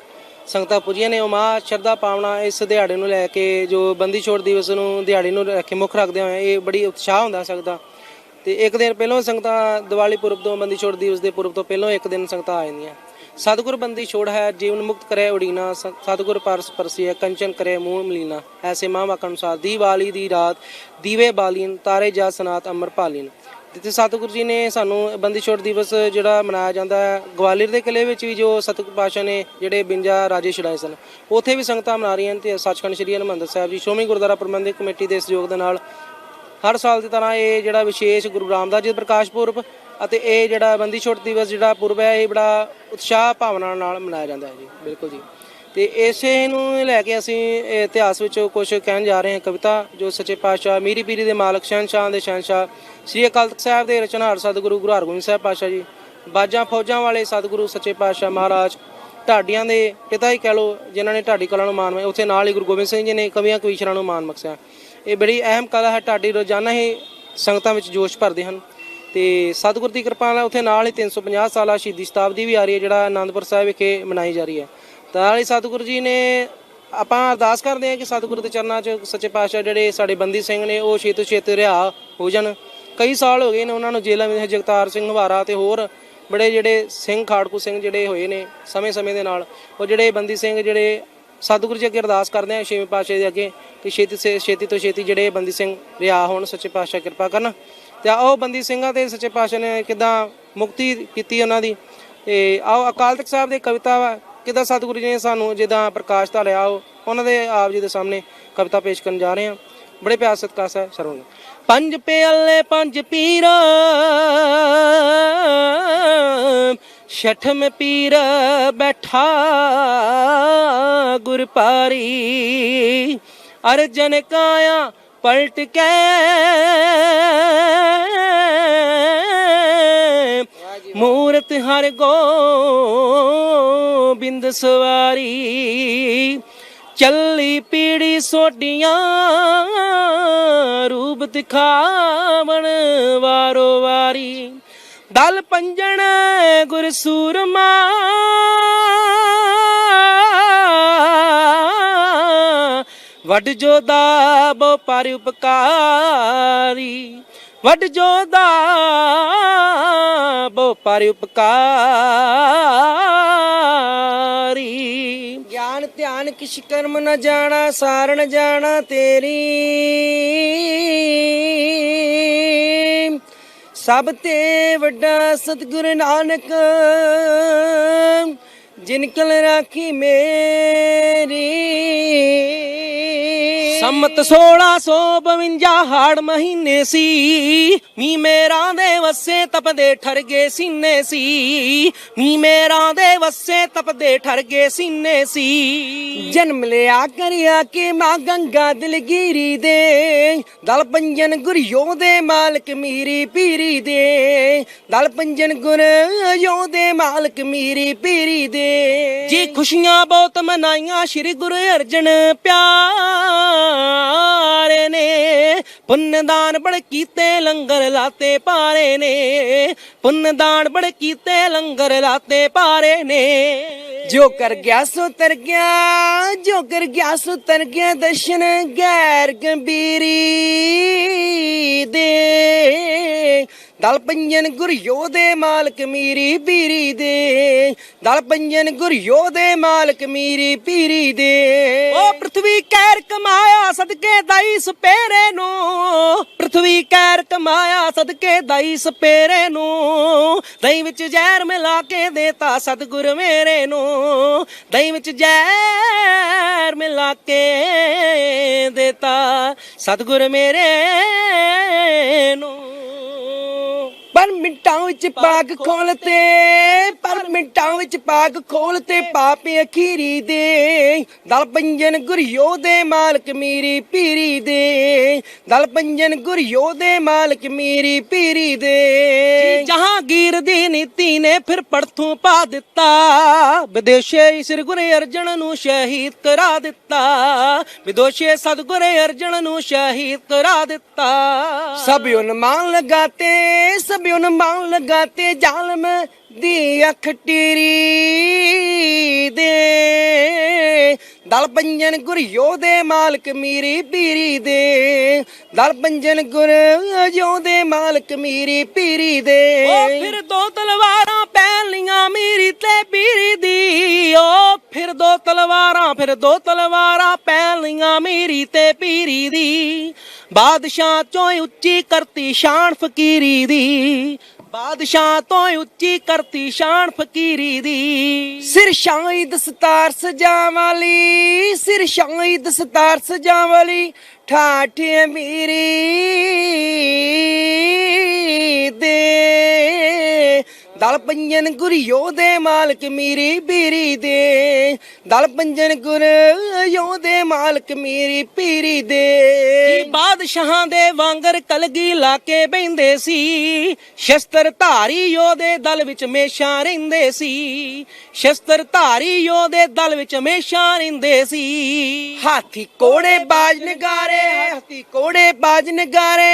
ਸੰਗਤਾਂ ਪੁੱਜੀਆਂ ਨੇ। ਉਮਾ ਸ਼ਰਧਾ ਪਾਵਣਾ ਇਸ ਦਿਹਾੜੇ ਨੂੰ ਲੈ ਕੇ ਜੋ ਬੰਦੀ ਛੋੜ ਦਿਵਸ ਨੂੰ ਦਿਹਾੜੇ ਨੂੰ ਰੱਖੇ ਮੁੱਖ ਰੱਖਦੇ ਹੋਏ ਇਹ ਬੜੀ ਉਤਸ਼ਾਹ ਹੁੰਦਾ ਸੰਗਤਾਂ। ਤੇ ਇੱਕ ਦਿਨ ਪਹਿਲਾਂ ਸੰਗਤਾਂ ਦੀਵਾਲੀ ਪੁਰਬ ਤੋਂ ਬੰਦੀ ਛੋੜ ਦਿਵਸ ਦੇ ਪੁਰਬ ਤੋਂ ਪਹਿਲਾਂ ਇੱਕ ਦਿਨ ਸੰਗਤਾਂ ਆ ਜਾਂਦੀਆਂ। ਸਤਿਗੁਰ ਬੰਦੀ ਛੋੜ ਹੈ, ਜੀਵਨ ਮੁਕਤ ਕਰੇ ਉਡੀਨਾ ਸਤਿਗੁਰ ਪਰਸ ਪਰਸੀਏ ਕੰਚਨ ਕਰੇ ਮੂਹ ਮਲੀਨਾ। ਐਸੇ ਮਾਂ ਅਨੁਸਾਰ ਦੀਵਾਲੀ ਦੀ ਰਾਤ ਦੀਵੇ ਬਾਲੀਨ, ਤਾਰੇ ਜਾ ਸਨਾਤ ਅਮਰ ਪਾਲੀਨ। ਜਿੱਥੇ ਸਤਿਗੁਰੂ ਜੀ ਨੇ ਸਾਨੂੰ ਬੰਦੀ ਛੋੜ ਦਿਵਸ ਜਿਹੜਾ ਮਨਾਇਆ ਜਾਂਦਾ ਹੈ, ਗਵਾਲੀਅਰ ਦੇ ਕਿਲੇ ਵਿੱਚ ਵੀ ਜੋ ਸਤਿਗੁਰ ਪਾਸ਼ਾ ਨੇ ਜਿਹੜੇ 52 ਰਾਜੇ ਛੁਡਾਏ ਸਨ, ਉੱਥੇ ਵੀ ਸੰਗਤਾਂ ਮਨਾ ਰਹੀਆਂ ਨੇ ਤੇ ਸੱਚਖੰਡ ਸ੍ਰੀ ਹਰਿਮੰਦਰ ਸਾਹਿਬ ਜੀ, ਸ਼੍ਰੋਮਣੀ ਗੁਰਦੁਆਰਾ ਪ੍ਰਬੰਧਕ ਕਮੇਟੀ ਦੇ ਸਹਿਯੋਗ ਦੇ ਨਾਲ ਹਰ ਸਾਲ ਦੀ ਤਰ੍ਹਾਂ ਇਹ ਜਿਹੜਾ ਵਿਸ਼ੇਸ਼ ਗੁਰੂ ਰਾਮਦਾਸ ਜੀ ਪ੍ਰਕਾਸ਼ ਪੁਰਬ ਅਤੇ ਇਹ ਜਿਹੜਾ ਬੰਦੀ ਛੋੜ ਦਿਵਸ ਜਿਹੜਾ ਪੁਰਬ ਹੈ, ਇਹ ਬੜਾ ਉਤਸ਼ਾਹ ਭਾਵਨਾ ਨਾਲ ਮਨਾਇਆ ਜਾਂਦਾ ਹੈ ਜੀ, ਬਿਲਕੁਲ ਜੀ। ਤੇ ਇਸੇ ਨੂੰ ਲੈ ਕੇ ਅਸੀਂ ਇਤਿਹਾਸ ਵਿੱਚ ਕੁਝ ਕਹਿਣ ਜਾ ਰਹੇ ਹਾਂ, ਕਵਿਤਾ ਜੋ ਸੱਚੇ ਪਾਤਸ਼ਾਹ ਮੀਰੀ ਪੀਰੀ ਦੇ ਮਾਲਕ, ਸ਼ਹਿਨਸ਼ਾਹ ਦੇ ਸ਼ਹਿਨਸ਼ਾਹ ਸ੍ਰੀ ਅਕਾਲ ਤਖਤ ਸਾਹਿਬ ਦੇ ਰਚਨਹਾਰ ਸਤਿਗੁਰੂ ਗੁਰੂ ਹਰਗੋਬਿੰਦ ਸਾਹਿਬ ਪਾਤਸ਼ਾਹ ਜੀ, ਬਾਜਾਂ ਫੌਜਾਂ ਵਾਲੇ ਸਤਿਗੁਰੂ ਸੱਚੇ ਪਾਤਸ਼ਾਹ ਮਹਾਰਾਜ, ਢਾਡੀਆਂ ਦੇ ਪਿਤਾ ਹੀ ਕਹਿ ਲੋ ਜਿਨ੍ਹਾਂ ਨੇ ਢਾਡੀ ਕਲਾ ਨੂੰ ਮਾਣ ਮਖਿਆ ਉੱਥੇ ਨਾਲ ਹੀ ਗੁਰੂ ਗੋਬਿੰਦ ਸਿੰਘ ਜੀ ਨੇ ਕਵੀਆਂ ਕਵੀਸ਼ਰਾਂ ਨੂੰ ਮਾਣ ਬਖਸ਼ਿਆ। ਇਹ ਬੜੀ ਅਹਿਮ ਕਲਾ ਹੈ, ਢਾਡੀ ਰੋਜ਼ਾਨਾ ਹੀ ਸੰਗਤਾਂ ਵਿੱਚ ਜੋਸ਼ ਭਰਦੇ ਹਨ। ਤੇ ਸਤਿਗੁਰ ਦੀ ਕਿਰਪਾ ਨਾਲ ਉੱਥੇ ਨਾਲ ਹੀ 350 ਸਾਲਾ ਸ਼ਹੀਦੀ ਸ਼ਤਾਬਦੀ ਵੀ ਆ ਰਹੀ ਹੈ, ਜਿਹੜਾ ਆਨੰਦਪੁਰ ਸਾਹਿਬ ਵਿਖੇ ਮਨਾਈ ਜਾ ਰਹੀ ਹੈ। ਤਾਂ ਨਾਲ ਹੀ ਸਤਿਗੁਰ ਜੀ ਨੇ ਆਪਾਂ ਅਰਦਾਸ ਕਰਦੇ ਹਾਂ ਕਿ ਸਤਿਗੁਰ ਦੇ ਚਰਨਾਂ 'ਚ ਸੱਚੇ ਪਾਤਸ਼ਾਹ ਜਿਹੜੇ ਸਾਡੇ ਬੰਦੀ ਸਿੰਘ ਨੇ, ਉਹ ਛੇਤੋ ਛੇਤੀ ਰਿਹਾ ਹੋ ਜਾਣ। ਕਈ ਸਾਲ ਹੋ ਗਏ ਨੇ ਉਹਨਾਂ ਨੂੰ ਜੇਲ੍ਹਾਂ ਵਿੱਚ, ਜਗਤਾਰ ਸਿੰਘ ਹਵਾਰਾ ਤੇ ਹੋਰ ਬੜੇ ਜਿਹੜੇ ਸਿੰਘ, ਖਾੜਕੂ ਸਿੰਘ ਜਿਹੜੇ ਹੋਏ ਨੇ ਸਮੇਂ-ਸਮੇਂ ਦੇ ਨਾਲ, ਉਹ ਜਿਹੜੇ ਬੰਦੀ ਸਿੰਘ ਜਿਹੜੇ ਸਤਿਗੁਰੂ ਜੀ ਅੱਗੇ ਅਰਦਾਸ ਕਰਦੇ ਆ ਛੇਵੇਂ ਪਾਤਸ਼ਾਹ ਦੇ ਅੱਗੇ ਕਿ ਛੇਤੀ ਸੇ, ਛੇਤੀ ਤੋਂ ਛੇਤੀ ਜਿਹੜੇ ਬੰਦੀ ਸਿੰਘ ਰਿਹਾ ਹੋਣ, ਸੱਚੇ ਪਾਤਸ਼ਾਹ ਕਿਰਪਾ ਕਰਨ। ਤੇ ਉਹ ਬੰਦੀ ਸਿੰਘਾਂ ਤੇ ਸੱਚੇ ਪਾਤਸ਼ਾਹ ਨੇ ਕਿਦਾਂ ਮੁਕਤੀ ਕੀਤੀ ਉਹਨਾਂ ਦੀ। ਤੇ ਆਓ ਅਕਾਲ ਤਖਤ ਸਾਹਿਬ ਦੀ ਕਵਿਤਾ ਵਾ, ਕਿਦਾਂ ਸਤਿਗੁਰੂ ਜੀ ਨੇ ਸਾਨੂੰ ਜਿੱਦਾਂ ਪ੍ਰਕਾਸ਼ ਧਾਰਿਆ, ਉਹ ਉਹਨਾਂ ਦੇ ਆਪ ਜੀ ਦੇ ਸਾਹਮਣੇ ਕਵਿਤਾ ਪੇਸ਼ ਕਰਨ ਜਾ ਰਹੇ ਹਾਂ। ਬੜੇ ਪਿਆਰ ਸਤਿਕਾਰ ਸਹਿ ਸਰਵਣ ਪੰਜ ਪਿਆਲੇ, ਪੰਜ ਪੀਰਾ। ਛਠਮ ਪੀਰ ਬੈਠਾ ਗੁਰਪਾਰੀ ਅਰਜਨ ਕਾਇਆ ਪਲਟ ਕੇ। ਮੂਰਤ ਹਰ ਗੋਬਿੰਦ ਸਵਾਰੀ। ਚੱਲੀ ਪੀੜੀ ਸੋਡੀਆਂ ਰੂਪ ਦਿਖਾਵਣ ਵਾਰੋ ਵਾਰੀ। ਦਲ ਪੰਜਣ ਗੁਰ ਸੂਰਮਾ ਵੱਡ ਜੋਦਾ ਬੋ ਪਰ ਉਪਕਾਰੀ। ਵੱਡ ਜੋਦਾ ਬੋ ਪਰ ਉਪਕਾਰੀ। ਧਿਆਨ ਕਿਛ ਕਰਮ ਨ ਜਾਣਾ ਸਾਰਣ ਜਾਣਾ ਤੇਰੀ। ਸਭ ਤੇ ਵੱਡਾ ਸਤਿਗੁਰ ਨਾਨਕ। ਜਿਨਕਲ ਰਾਖੀ ਮੇਰੀ। ਸੰਮਤ 1652 ਹਾੜ ਮਹੀਨੇ ਸੀ। ਮੀ ਮੇਰਾਂ ਦੇ ਵਸੇ ਤਪਦੇ ਠਰ ਗਏ ਸੀਨੇ ਸੀ। ਮੀ ਮੇਰਾਂ ਦੇ ਵਸੇ ਤਪਦੇ ਠਰ ਗਏ ਸੀਨੇ ਸੀ। ਜਨਮ ਲਿਆ ਕਰਿਆ ਕੇ ਮਾਂ ਗੰਗਾ ਦਿਲਗੀਰੀ ਦੇ। ਦਲ ਪੰਜਨ ਗੁਰਿਓ ਦੇ ਮਾਲਕ ਮੀਰੀ ਪੀਰੀ ਦੇ। ਦਲ ਪੰਜਨ ਗੁਰਿਓ ਦੇ ਮਾਲਕ ਮੀਰੀ ਪੀਰੀ ਦੇ। ਜੀ ਖੁਸ਼ੀਆਂ ਬਹੁਤ ਮਨਾਈਆਂ, ਸ੍ਰੀ ਗੁਰੂ ਅਰਜਨ ਪਿਆਰੇ ਨੇ। ਪੁੰਨਦਾਨ ਬੜ ਕੀਤੇ, ਲੰਗਰ ਲਾਤੇ ਪਾਰੇ ਨੇ। ਪੁੰਨਦਾਨ ਬੜ ਕੀਤੇ, ਲੰਗਰ ਲਾਤੇ ਪਾਰੇ ਨੇ। ਜੋ ਕਰ ਗਿਆ, ਸੋ ਤਰ ਗਿਆ, ਜੋ ਕਰ ਗਿਆ, ਸੋ ਤਰ ਗਿਆ, ਦਰਸ਼ਨ ਗੈਰ ਗੰਭੀਰੀ ਦੇ। ਦਲ ਪੰਜਨ ਗੁਰਿਓ ਦੇ ਮਾਲਕ ਮੀਰੀ ਪੀਰੀ ਦੇ। ਦਲ ਪੰਜਨ ਗੁਰਿਓ ਦੇ ਮਾਲਕ ਮੀਰੀ ਪੀਰੀ ਦੇ। ਉਹ ਪ੍ਰithvi ਕੈਰ ਕਮਾਇਆ ਸਦਕੇ ਦਾਈ ਸਪੇਰੇ ਨੂੰ। ਪ੍ਰithvi ਕੈਰ ਕਮਾਇਆ ਸਦਕੇ ਦਾਈ ਸਪੇਰੇ ਨੂੰ। ਦਹੀਂ ਵਿੱਚ ਜ਼ਹਿਰ ਮਿਲਾ ਕੇ ਦੇਤਾ ਸਤਿਗੁਰ ਮੇਰੇ ਨੂੰ। ਦਹੀਂ ਵਿੱਚ ਜ਼ਹਿਰ ਮਿਲਾ ਕੇ ਦੇਤਾ ਸਤਿਗੁਰ ਮੇਰੇ ਨੂੰ। ਪਰ ਮਿੰਟਾਂ ਵਿੱਚ ਪਾਗ ਖੋਲਤੇ ਪਰ ਮਿੰਟਾਂ ਵਿੱਚ ਪਾਗ ਖੋਲਤੇ ਪਾਪੀ ਅਖੀਰੀ ਦੇ ਦਲ ਪੰਜਨ ਗੁਰਿਓ ਦੇ ਮਾਲਕ ਮੀਰੀ ਪੀਰੀ ਦੇ ਦਲ ਪੰਜਨ ਗੁਰਿਓ ਦੇ ਮਾਲਕ ਮੀਰੀ ਪੀਰੀ ਦੇ। ਜਹਾਂਗੀਰ ਦੀ ਨੀਤੀ ਨੇ ਫਿਰ ਪੜਥੋਂ ਪਾ ਦਿੱਤਾ ਵਿਦੇਸ਼ੇ ਸਿਰ ਗੁਰੇ ਅਰਜਨ ਨੂੰ ਸ਼ਹੀਦ ਕਰਾ ਦਿੱਤਾ ਵਿਦੋਸ਼ੇ ਸਤਗੁਰੇ ਅਰਜਨ ਨੂੰ ਸ਼ਹੀਦ ਕਰਾ ਦਿੱਤਾ। ਸਭ ਉਨਮਾਨ ਲਗਾਤੇ ਸਭ सब उन्मान लगाते जालम ਦੀ ਅੱਖ ਟੀਰੀ ਦੇ। ਦਲ ਪੰਜਨ ਗੁਰਿਓ ਦੇ ਮਾਲਕ ਮੀਰੀ ਪੀਰੀ ਦੇ। ਦਲ ਪੰਜਨ ਗੁਰਿਓ ਦੇ ਮਾਲਕ ਮੀਰੀ ਪੀਰੀ ਦੇ। ਓ ਫਿਰ ਦੋ ਤਲਵਾਰਾਂ ਪੈਣ ਲੀਆਂ ਮੀਰੀ ਤੇ ਪੀਰੀ ਦੀ। ਓ ਫਿਰ ਦੋ ਤਲਵਾਰਾਂ, ਫਿਰ ਦੋ ਤਲਵਾਰਾਂ ਪੈਣ ਲੀਆਂ ਮੀਰੀ ਤੇ ਪੀਰੀ ਦੀ। ਬਾਦਸ਼ਾਹ ਚੋਂ ਉੱਚੀ ਕਰਤੀ ਸ਼ਾਨ ਫਕੀਰੀ ਦੀ। ਬਾਦਸ਼ਾਹ ਤੋਂ ਉੱਚੀ ਕਰਤੀ ਸ਼ਾਨ ਫਕੀਰੀ ਦੀ। ਸਿਰ ਸ਼ਾਹੀ ਦਸਤਾਰ ਸਜਾਵਾਲੀ ਸਿਰ ਸ਼ਾਹੀ ਦਸਤਾਰ ਸਜਾਵਾਲੀ ਠਾਠ ਮੀਰੀ ਦਲ ਪੰਜਨ ਗੁਰਿਓ ਦੇ ਮਾਲਕ ਮੀਰੀ ਪੀਰੀ ਦੇ। ਦਲ ਪੰਜਨ ਗੁਰਿਓ ਦੇ ਮਾਲਕ ਮੀਰੀ ਪੀਰੀ ਕੀ ਦੇ ਬਾਦਸ਼ਾਹਾਂ ਦੇ ਵਾਂਗਰ ਕਲਗੀ ਲਾ ਕੇ ਬੈੰਦੇ ਸੀ। ਸ਼ਸਤਰ ਧਾਰੀ ਯੋਧੇ ਦਲ ਵਿੱਚ ਹਮੇਸ਼ਾ ਰਹਿੰਦੇ ਸੀ। ਸ਼ਸਤਰ ਧਾਰੀ ਯੋਧੇ ਦਲ ਵਿੱਚ ਹਮੇਸ਼ਾ ਰਹਿੰਦੇ ਸੀ। ਹਾਥੀ ਕੋੜੇ ਬਾਜ ਨਗਾਰੇ ਹੱਥੀ ਕੋੜੇ ਬਾਜ ਨਗਾਰੇ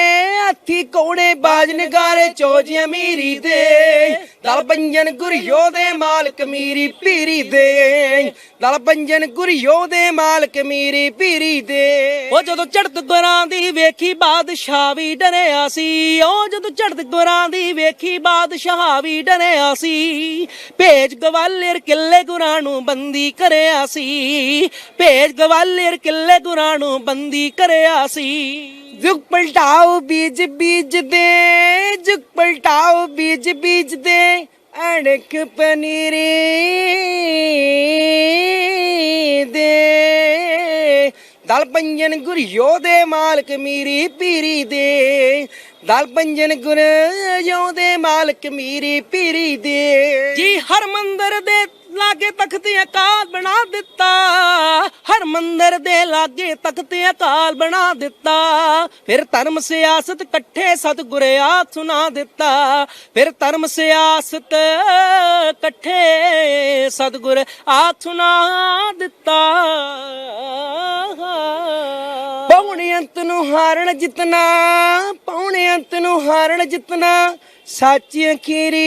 ਹੱਥੀ ਕੋੜੇ ਬਾਜ ਨਗਾਰੇ ਚੋਜੀਆਂ ਮੀਰੀ ਦੇ। ਦਲ ਬੰਜਨ ਗੁਰਿਓ ਦੇ ਮਾਲਕ ਮੀਰੀ ਪੀਰੀ ਦੇ। ਦਲ ਬੰਜਨ ਗੁਰਿਓ ਦੇ ਮਾਲਕ ਮੀਰੀ ਪੀਰੀ ਦੇ। ਉਹ ਜਦੋਂ ਚੜ੍ਹਤ ਗੁਰਾਂ ਦੀ ਵੇਖੀ ਬਾਦਸ਼ਾਹ ਵੀ ਡਰਿਆ ਸੀ, ਉਹ ਜਦੋਂ ਚੜ੍ਹਤ ਗੁਰਾਂ ਦੀ ਵੇਖੀ ਬਾਦਸ਼ਾਹ ਵੀ ਡਰਿਆ ਸੀ, ਭੇਜ ਗਵਾਲੀਅਰ ਕਿੱਲੇ ਗੁਰਾਂ ਨੂੰ ਬੰਦੀ ਕਰਿਆ ਸੀ, ਭੇਜ ਗਵਾਲੀਅਰ ਕਿੱਲੇ ਗੁਰਾਂ ਨੂੰ ਬੰਦੀ ਕਰਿਆ ਸੀ। ਜੁਗ ਪਲਟਾਓ ਬੀਜ ਬੀਜ ਦੇ ਜੁਗ ਪਲਟਾਓ ਬੀਜ ਬੀਜ ਦੇ ਅੜਕ ਪਨੀਰੀ ਦੇ। ਦਲ ਪੰਜਨ ਗੁਰਿਓ ਦੇ ਮਾਲਕ ਮੀਰੀ ਪੀਰੀ ਦੇ। ਦਲ ਪੰਜਨ ਗੁਰਿਓ ਦੇ ਮਾਲਕ ਮੀਰੀ ਪੀਰੀ ਦੇ। ਜੀ ਹਰ ਮੰਦਰ ਦੇ ਲਾਗੇ ਤਖਤ ਅਕਾਲ ਬਣਾ ਦਿੱਤਾ। ਹਰ ਮੰਦਰ ਦੇ ਲਾਗੇ ਤਖਤ ਅਕਾਲ ਬਣਾ ਦਿੱਤਾ। ਫਿਰ ਧਰਮ ਸਿਆਸਤ ਇਕੱਠੇ ਸਤਿਗੁਰੇ ਆਖ ਸੁਣਾ ਦਿੱਤਾ। ਫਿਰ ਧਰਮ ਸਿਆਸਤ ਇਕੱਠੇ ਸਤਿਗੁਰ ਆਖ ਸੁਣਾ ਦਿੱਤਾ। ਪੌਣੇ ਅੰਤ ਨੂੰ ਹਾਰਨ ਜਿਤਨਾ, ਪੌਣੇ ਅੰਤ ਨੂੰ ਹਾਰਨ ਜਿਤਨਾ ਸੱਚ ਅਖੀਰੀ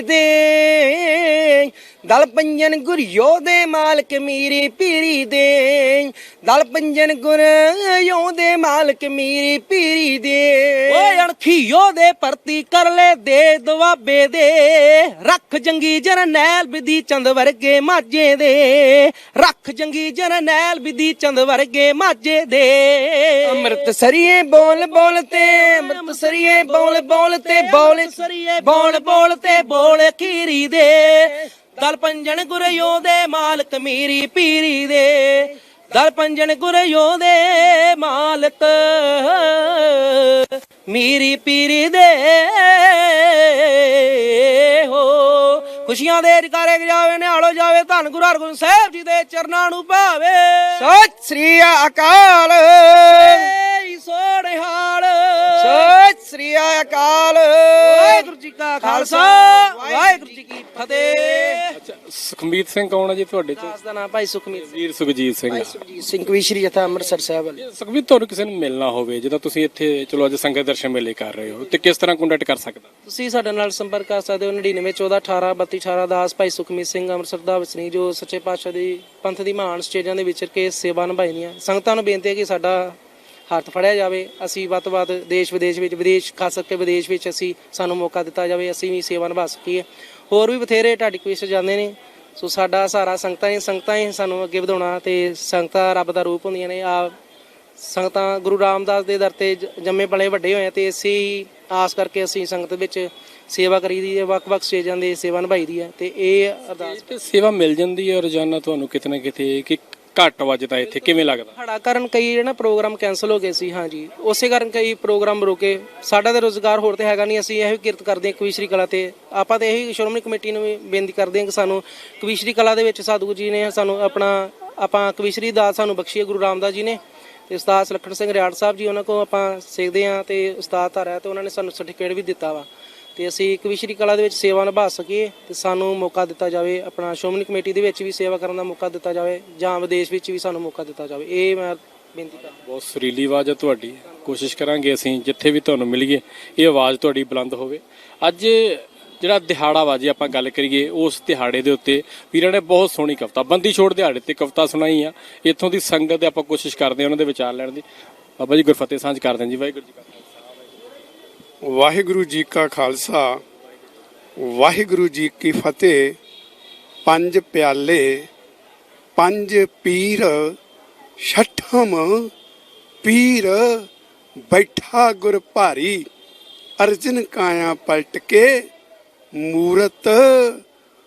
ਦੇ ਦਲ ਪੰਜਨ ਗੁਰਿਓ ਦੇ ਮਾਲਕ ਮੀਰੀ ਪੀਰੀ ਦੇ ਦਲ ਪੰਜਨ ਗੁਰਿਓ ਦੇ ਮਾਲਕ ਮੀਰੀ ਪੀਰੀ ਦੇ ਓਏ ਅਣਖੀਓ ਦੇ ਭਰਤੀ ਕਰ ਲੈ ਦੇ ਦਵਾਬੇ ਦੇ। ਰੱਖ ਜੰਗੀ ਜਰਨੈਲ ਬਿਧੀ ਚੰਦ ਵਰਗੇ ਮਾਝੇ ਦੇ। ਰੱਖ ਜੰਗੀ ਜਰਨੈਲ ਬਿਧੀ ਚੰਦ ਵਰਗੇ ਮਾਝੇ ਦੇ। ਅੰਮ੍ਰਿਤ ਸਰੀਏ ਬੋਲ ਬੋਲ ਤੇ ਅੰਮ੍ਰਿਤ ਸਰੀਏ ਬੋਲ ਬੋਲ ਤੇ ਬੋਲ ਸਰੀਏ ਬੋਲ ਬੋਲ ਤੇ ਬੋਲ ਖੀਰੀ ਦੇ। ਦਲ ਪੰਜਣ ਗੁਰਿਓ ਦੇ ਮਾਲਕ ਮੀਰੀ ਪੀਰੀ ਦੇ। ਦਲ ਪੰਜਣ ਗੁਰਿਓ ਦੇ ਮਾਲਕ ਮੀਰੀ ਪੀਰੀ ਦੇ। ਹੋ ਖੁਸ਼ੀਆਂ ਦੇ ਜਕਾਰੇ ਜਾਵੇ ਨਿਹਾਲੋ ਜਾਵੇ ਧੰਨ ਗੁਰੂ ਹਰਗੋਬਿੰਦ ਸਾਹਿਬ ਜੀ ਦੇ ਚਰਨਾਂ ਨੂੰ ਭਾਵੇ। ਸਤਿ ਸ੍ਰੀ ਅਕਾਲ। ਸੋਹਣੇ ਹਾਲ ਸਤਿ ਸ੍ਰੀ ਅਕਾਲ। ਵਾਹਿਗੁਰੂ ਜੀ ਕਾ ਖਾਲਸਾ ਵਾਹਿਗੁਰੂ ਜੀ ਕੀ ਫਤਿਹ। ਅੱਛਾ ਸੁਖਮੀਤ ਸਿੰਘ ਕੌਣ ਹੈ ਜੀ ਤੁਹਾਡੇ ਚ ਦਾਸ ਦਾ ਨਾਮ ਭਾਈ ਸੁਖਮੀਤ ਵੀਰ ਸੁਖਜੀਤ ਸਿੰਘ ਜੀ ਸਿੰਘ ਕਵੀਸ਼ਰੀ ਜਥਾ ਅੰਮ੍ਰਿਤਸਰ ਸਾਹਿਬ ਵਾਲੇ। ਸੁਖਮੀਤ ਤੁਹਾਨੂੰ ਕਿਸੇ ਨੂੰ ਮਿਲਣਾ ਹੋਵੇ ਜਦੋਂ ਤੁਸੀਂ ਇੱਥੇ ਚਲੋ ਅੱਜ ਸੰਗਤ ਦਰਸ਼ਨ ਮੇਲੇ ਕਰ ਰਹੇ ਹੋ ਤੇ ਕਿਸ ਤਰ੍ਹਾਂ ਕੰਟੈਕਟ ਕਰ ਸਕਦਾ? ਤੁਸੀਂ ਸਾਡੇ ਨਾਲ ਸੰਪਰਕ ਕਰ ਸਕਦੇ ਹੋ 99 14 18 32 18 ਦਾਸ ਭਾਈ ਸੁਖਮੀਤ ਸਿੰਘ ਅੰਮ੍ਰਿਤਸਰ ਦਾ ਵਸਨੀ ਜੋ ਸੱਚੇ ਪਾਤਸ਼ਾਹ ਦੀ ਪੰਥ ਦੀ ਮਹਾਨ ਸਟੇਜਾਂ ਦੇ ਵਿਚਰ ਕੇ ਸੇਵਾ ਨਿਭਾਈਆਂ ਸੰਗਤਾਂ ਨੂੰ ਬੇਨਤੀ ਹੈ ਕਿ ਸਾਡਾ ਹੱਥ ਫੜਿਆ ਜਾਵੇ, ਅਸੀਂ ਵੱਧ ਤੋਂ ਵੱਧ ਦੇਸ਼ ਵਿਦੇਸ਼ ਵਿੱਚ, ਵਿਦੇਸ਼ ਖਾਸ ਕਰਕੇ ਵਿਦੇਸ਼ ਵਿੱਚ ਅਸੀਂ ਸਾਨੂੰ ਮੌਕਾ ਦਿੱਤਾ ਜਾਵੇ, ਅਸੀਂ ਵੀ ਸੇਵਾ ਨਿਭਾ ਸਕੀਏ। ਹੋਰ ਵੀ ਬਥੇਰੇ ਢਾਡੀ ਕੁਇਸ ਜਾਂਦੇ ਨੇ। ਸੋ ਸਾਡਾ ਸਹਾਰਾ ਸੰਗਤਾਂ ਹੀ ਸੰਗਤਾਂ ਹੀ ਸਾਨੂੰ ਅੱਗੇ ਵਧਾਉਣਾ ਤੇ ਸੰਗਤਾਂ ਰੱਬ ਦਾ ਰੂਪ ਹੁੰਦੀਆਂ ਨੇ। ਆ ਸੰਗਤਾਂ ਗੁਰੂ ਰਾਮਦਾਸ ਦੇ ਦਰ ਤੇ ਜੰਮੇ ਪਲੇ ਵੱਡੇ ਹੋਏ ਆ ਤੇ ਇਸੇ ਹੀ ਆਸ ਕਰਕੇ ਅਸੀਂ ਸੰਗਤ ਵਿੱਚ ਸੇਵਾ ਕਰੀਦੀ ਹੈ, ਵੱਖ-ਵੱਖ ਸਟੇਜਾਂ ਦੇ ਸੇਵਾ ਨਿਭਾਈਦੀ ਹੈ ਤੇ ਇਹ ਅਰਦਾਸ ਤੇ ਸੇਵਾ ਮਿਲ ਜਾਂਦੀ ਹੈ ਰੋਜ਼ਾਨਾ ਤੁਹਾਨੂੰ ਕਿਤੇ ਨਾ ਕਿਤੇ ਕਿ ਘੱਟ ਵੱਜਦਾ ਇੱਥੇ ਕਿਵੇਂ ਲੱਗਦਾ? ਹੜਾ ਕਾਰਨ ਕਈ ਜਿਹੜਾ ਪ੍ਰੋਗਰਾਮ ਕੈਨਸਲ ਹੋ ਗਏ ਸੀ ਹਾਂਜੀ। ਉਸੇ ਕਾਰਨ ਕਈ ਪ੍ਰੋਗਰਾਮ ਰੁਕੇ। ਸਾਡਾ ਤੇ ਰੋਜ਼ਗਾਰ ਹੋਰ ਤੇ ਹੈਗਾ ਨਹੀਂ ਅਸੀਂ ਇਹੋ ਕਿਰਤ ਕਰਦੇ ਹਾਂ ਕਵੀਸ਼ਰੀ ਕਲਾ ਤੇ। ਆਪਾਂ ਤੇ ਇਹੀ ਸ਼੍ਰੋਮਣੀ ਕਮੇਟੀ ਨੂੰ ਵੀ ਬੇਨਤੀ ਕਰਦੇ ਹਾਂ ਕਿ ਸਾਨੂੰ ਕਵੀਸ਼ਰੀ ਕਲਾ ਦੇ ਵਿੱਚ ਸਤਿਗੁਰੂ ਜੀ ਨੇ ਸਾਨੂੰ ਆਪਣਾ ਆਪਾਂ ਕਵੀਸ਼ਰੀ ਦਾ ਸਾਨੂੰ ਬਖਸ਼ੀ ਹੈ ਗੁਰੂ ਰਾਮਦਾਸ ਜੀ ਨੇ। ਤੇ ਉਸਤਾਦ ਸੁਲੱਖਣ ਸਿੰਘ ਰਿਆੜ ਸਾਹਿਬ ਜੀ ਉਹਨਾਂ ਕੋਲ ਆਪਾਂ ਸਿੱਖਦੇ ਹਾਂ ਤੇ ਉਸਤਾਦ ਧਾਰਿਆ ਤੇ ਉਹਨਾਂ ਨੇ ਸਾਨੂੰ ਸਰਟੀਫਿਕੇਟ ਵੀ ਦਿੱਤਾ ਵਾ। ਤੇ ਅਸੀਂ ਕਵੀਸ਼ਰੀ ਕਲਾ ਦੇ ਵਿੱਚ ਸੇਵਾ ਨਿਭਾ ਸਕੀਏ ਤੇ ਸਾਨੂੰ ਮੌਕਾ ਦਿੱਤਾ ਜਾਵੇ, ਆਪਣਾ ਸ਼੍ਰੋਮਣੀ ਕਮੇਟੀ ਦੇ ਵਿੱਚ ਵੀ ਸੇਵਾ ਕਰਨ ਦਾ ਮੌਕਾ ਦਿੱਤਾ ਜਾਵੇ ਜਾਂ ਵਿਦੇਸ਼ ਵਿੱਚ ਵੀ ਸਾਨੂੰ ਮੌਕਾ ਦਿੱਤਾ ਜਾਵੇ। ਇਹ ਮੈਂ ਬੇਨਤੀ ਕਰਦਾ। ਬਹੁਤ ਸੁਰੀਲੀ ਆਵਾਜ਼ ਹੈ ਤੁਹਾਡੀ। ਕੋਸ਼ਿਸ਼ ਕਰਾਂਗੇ ਅਸੀਂ ਜਿੱਥੇ ਵੀ ਤੁਹਾਨੂੰ ਮਿਲੀਏ, ਇਹ ਆਵਾਜ਼ ਤੁਹਾਡੀ ਬੁਲੰਦ ਹੋਵੇ। ਅੱਜ ਜਿਹੜਾ ਦਿਹਾੜਾ ਵਾ ਜੇ ਆਪਾਂ ਗੱਲ ਕਰੀਏ, ਉਸ ਦਿਹਾੜੇ ਦੇ ਉੱਤੇ ਵੀਰਾਂ ਨੇ ਬਹੁਤ ਸੋਹਣੀ ਕਵਿਤਾ, ਬੰਦੀ ਛੋੜ ਦਿਹਾੜੇ ਤੇ ਕਵਿਤਾ ਸੁਣਾਈ ਆ। ਇੱਥੋਂ ਦੀ ਸੰਗਤ ਦੇ ਆਪਾਂ ਕੋਸ਼ਿਸ਼ ਕਰਦੇ ਹਾਂ ਉਹਨਾਂ ਦੇ ਵਿਚਾਰ ਲੈਣ ਦੀ। ਬਾਬਾ ਜੀ ਗੁਰਫਤਿਹ ਸਾਂਝ ਕਰਦੇ ਹਾਂ ਜੀ, ਵਾਹਿਗੁਰੂ ਜੀ ਕਾ ਵਾਹਿਗੁਰੂ ਜੀ ਕਾ ਖਾਲਸਾ, ਵਾਹਿਗੁਰੂ ਜੀ ਕੀ ਫਤਿਹ। ਪੰਜ ਪਿਆਲੇ, ਪੰਜ ਪੀਰ, ਛਠਮ ਪੀਰ ਬੈਠਾ ਗੁਰ ਭਾਰੀ। ਅਰਜਨ ਕਾਇਆ ਪਲਟ ਕੇ ਮੂਰਤ,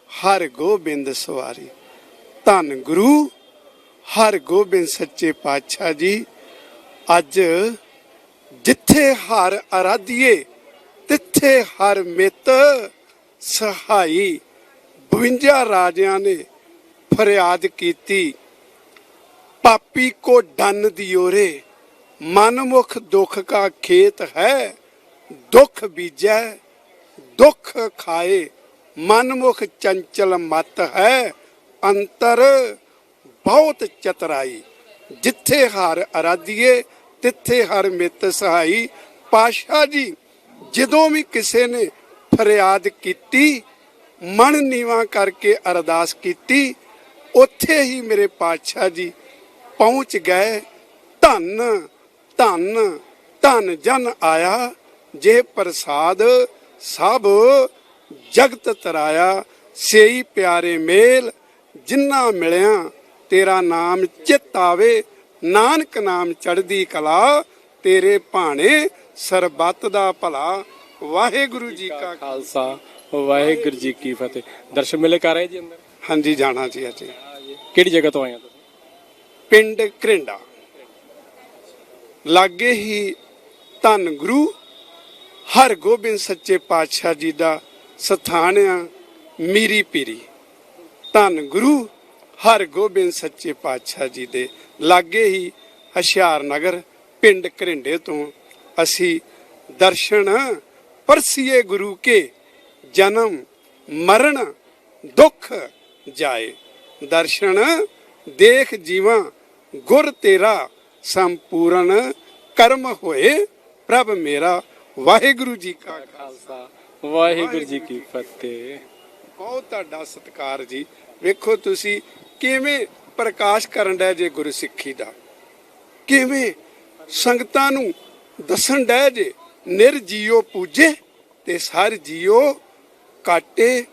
ਹਰ ਗੋਬਿੰਦ ਸਵਾਰੀ। ਧੰਨ ਗੁਰੂ, ਹਰ ਗੋਬਿੰਦ ਸੱਚੇ ਪਾਤਸ਼ਾਹ ਜੀ, ਅੱਜ ਜਿੱਥੇ ਹਰ ਅਰਾਧੀਏ, ਤਿੱਥੇ ਹਰ ਮਿੱਤ ਸਹਾਈ। 52 ਰਾਜਿਆਂ ਨੇ ਫਰਿਆਦ ਕੀਤੀ। ਪਾਪੀ ਕੋ ਡੰਨ ਦਿਓਰੇ, ਮਨਮੁਖ ਦੁਖ ਕਾ ਖੇਤ ਹੈ, ਦੁੱਖ ਬੀਜੈ, ਦੁੱਖ ਖਾਏ, ਮਨਮੁਖ ਚੰਚਲ ਮਤ ਹੈ, ਅੰਤਰ ਬਹੁਤ ਚਤਰਾਈ। ਜਿੱਥੇ ਹਰ ਅਰਾਧੀਏ ਤਿੱਥੇ ਹਰ ਮਿੱਤ ਸਹਾਈ ਪਾਸ਼ਾ ਜੀ। ਜਦੋਂ ਵੀ ਕਿਸੇ ਨੇ ਫਰਿਆਦ ਕੀਤੀ, ਮਨ ਨੀਵਾ ਕਰਕੇ ਅਰਦਾਸ ਕੀਤੀ, ਉੱਥੇ ਹੀ ਮੇਰੇ ਪਾਤਸ਼ਾਹ ਜੀ ਪਹੁੰਚ ਗਏ। ਧੰਨ ਧੰਨ ਧੰਨ ਜਨ ਆਇਆ, ਜੇ ਪ੍ਰਸਾਦ ਸਭ ਜਗਤ ਤਰਾਇਆ। ਸੇਈ ਪਿਆਰੇ ਮੇਲ, ਜਿੰਨਾ ਮਿਲਿਆ ਤੇਰਾ ਨਾਮ ਚਿਤ ਆਵੇ। ਨਾਨਕ ਨਾਮ ਚੜਦੀ ਕਲਾ ਤੇਰੇ ਭਾਣੇ ਸਰਬੱਤ ਦਾ ਭਲਾ। ਵਾਹਿਗੁਰੂ ਜੀ ਕਾ ਖਾਲਸਾ ਵਾਹਿਗੁਰੂ ਜੀ ਕੀ ਫਤਿਹ। ਦਰਸ਼ਨ ਮੇਲੇ ਕਰ ਰਹੇ ਜੀ ਅੰਦਰ? ਹਾਂਜੀ ਜਾਣਾ ਜੀ ਅੱਜ। ਕਿਹੜੀ ਜਗ੍ਹਾ ਤੋਂ ਆਏ ਤੁਸੀਂ? ਪਿੰਡ ਘਰਿੰਡਾ। ਲਾਗੇ ਹੀ ਧੰਨ ਗੁਰੂ ਹਰਗੋਬਿੰਦ ਸੱਚੇ ਪਾਤਸ਼ਾਹ ਜੀ ਦਾ ਸਥਾਨ ਆ ਮੀਰੀ ਪੀਰੀ। ਧੰਨ ਗੁਰੂ ਹਰਗੋਬਿੰਦ ਸੱਚੇ ਪਾਤਸ਼ਾਹ ਜੀ ਦੇ ਲਾਗੇ ਹੀ ਹਸ਼ਿਆਰ ਨਗਰ ਪਿੰਡ ਘਰਿੰਡੇ ਤੋਂ ਅਸੀਂ ਦਰਸ਼ਨ ਪਰਸੀਏ ਗੁਰੂ ਕੇ ਜਨਮ ਮਰਨ ਦੁੱਖ ਜਾਏ। ਦਰਸ਼ਨ ਦੇਖ ਜੀਵਾਂ ਗੁਰ ਤੇਰਾ ਸੰਪੂਰਨ ਕਰਮ ਹੋਏ। ਪ੍ਰਭ ਮੇਰਾ ਵਾਹਿਗੁਰੂ ਜੀ ਕਾ ਖਾਲਸਾ ਖਾਲਸਾ। ਵਾਹਿਗੁਰੂ ਜੀ ਕੀ ਫਤਿਹ। ਬਹੁਤ ਤੁਹਾਡਾ ਸਤਿਕਾਰ ਜੀ। ਵੇਖੋ ਤੁਸੀਂ ਕਿਵੇਂ ਪ੍ਰਕਾਸ਼ ਕਰਨ ਡੈ ਜੇ ਗੁਰੂ ਸਿੱਖੀ ਦਾ? ਕਿਵੇਂ ਸੰਗਤਾਂ ਨੂੰ ਦੱਸਣ ਡੈ ਜੇ ਨਿਰ ਜੀਓ ਪੂਜੇ ਤੇ ਸਰ ਜੀਓ ਕਾਟੇ,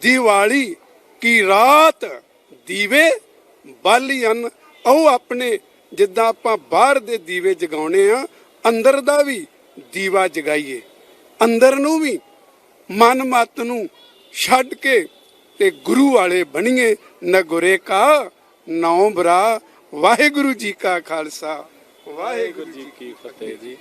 ਦੀਵਾਲੀ ਕੀ ਰਾਤ ਦੀਵੇ ਬਾਲੀਅਨ ਉਹ ਆਪਣੇ ਜਿੱਦਾਂ ਆਪਾਂ ਬਾਹਰ ਦੇ ਦੀਵੇ ਜਗਾਉਣੇ ਆ, ਅੰਦਰ ਦਾ ਵੀ ਦੀਵਾ ਜਗਾਈਏ। ਅੰਦਰ ਨੂੰ ਵੀ ਮਨ ਮਤ ਨੂੰ ਛੱਡ ਕੇ ਤੇ ਗੁਰੂ ਵਾਲੇ ਬਣੀਏ। ਨਗੁਰੇ ਕਾ ਨੌ ਬਰਾ ਵਾਹਿਗੁਰੂ ਜੀ ਕਾ ਖਾਲਸਾ। ਵਾਹਿਗੁਰੂ ਜੀ ਕੀ ਫਤਿਹ ਜੀ।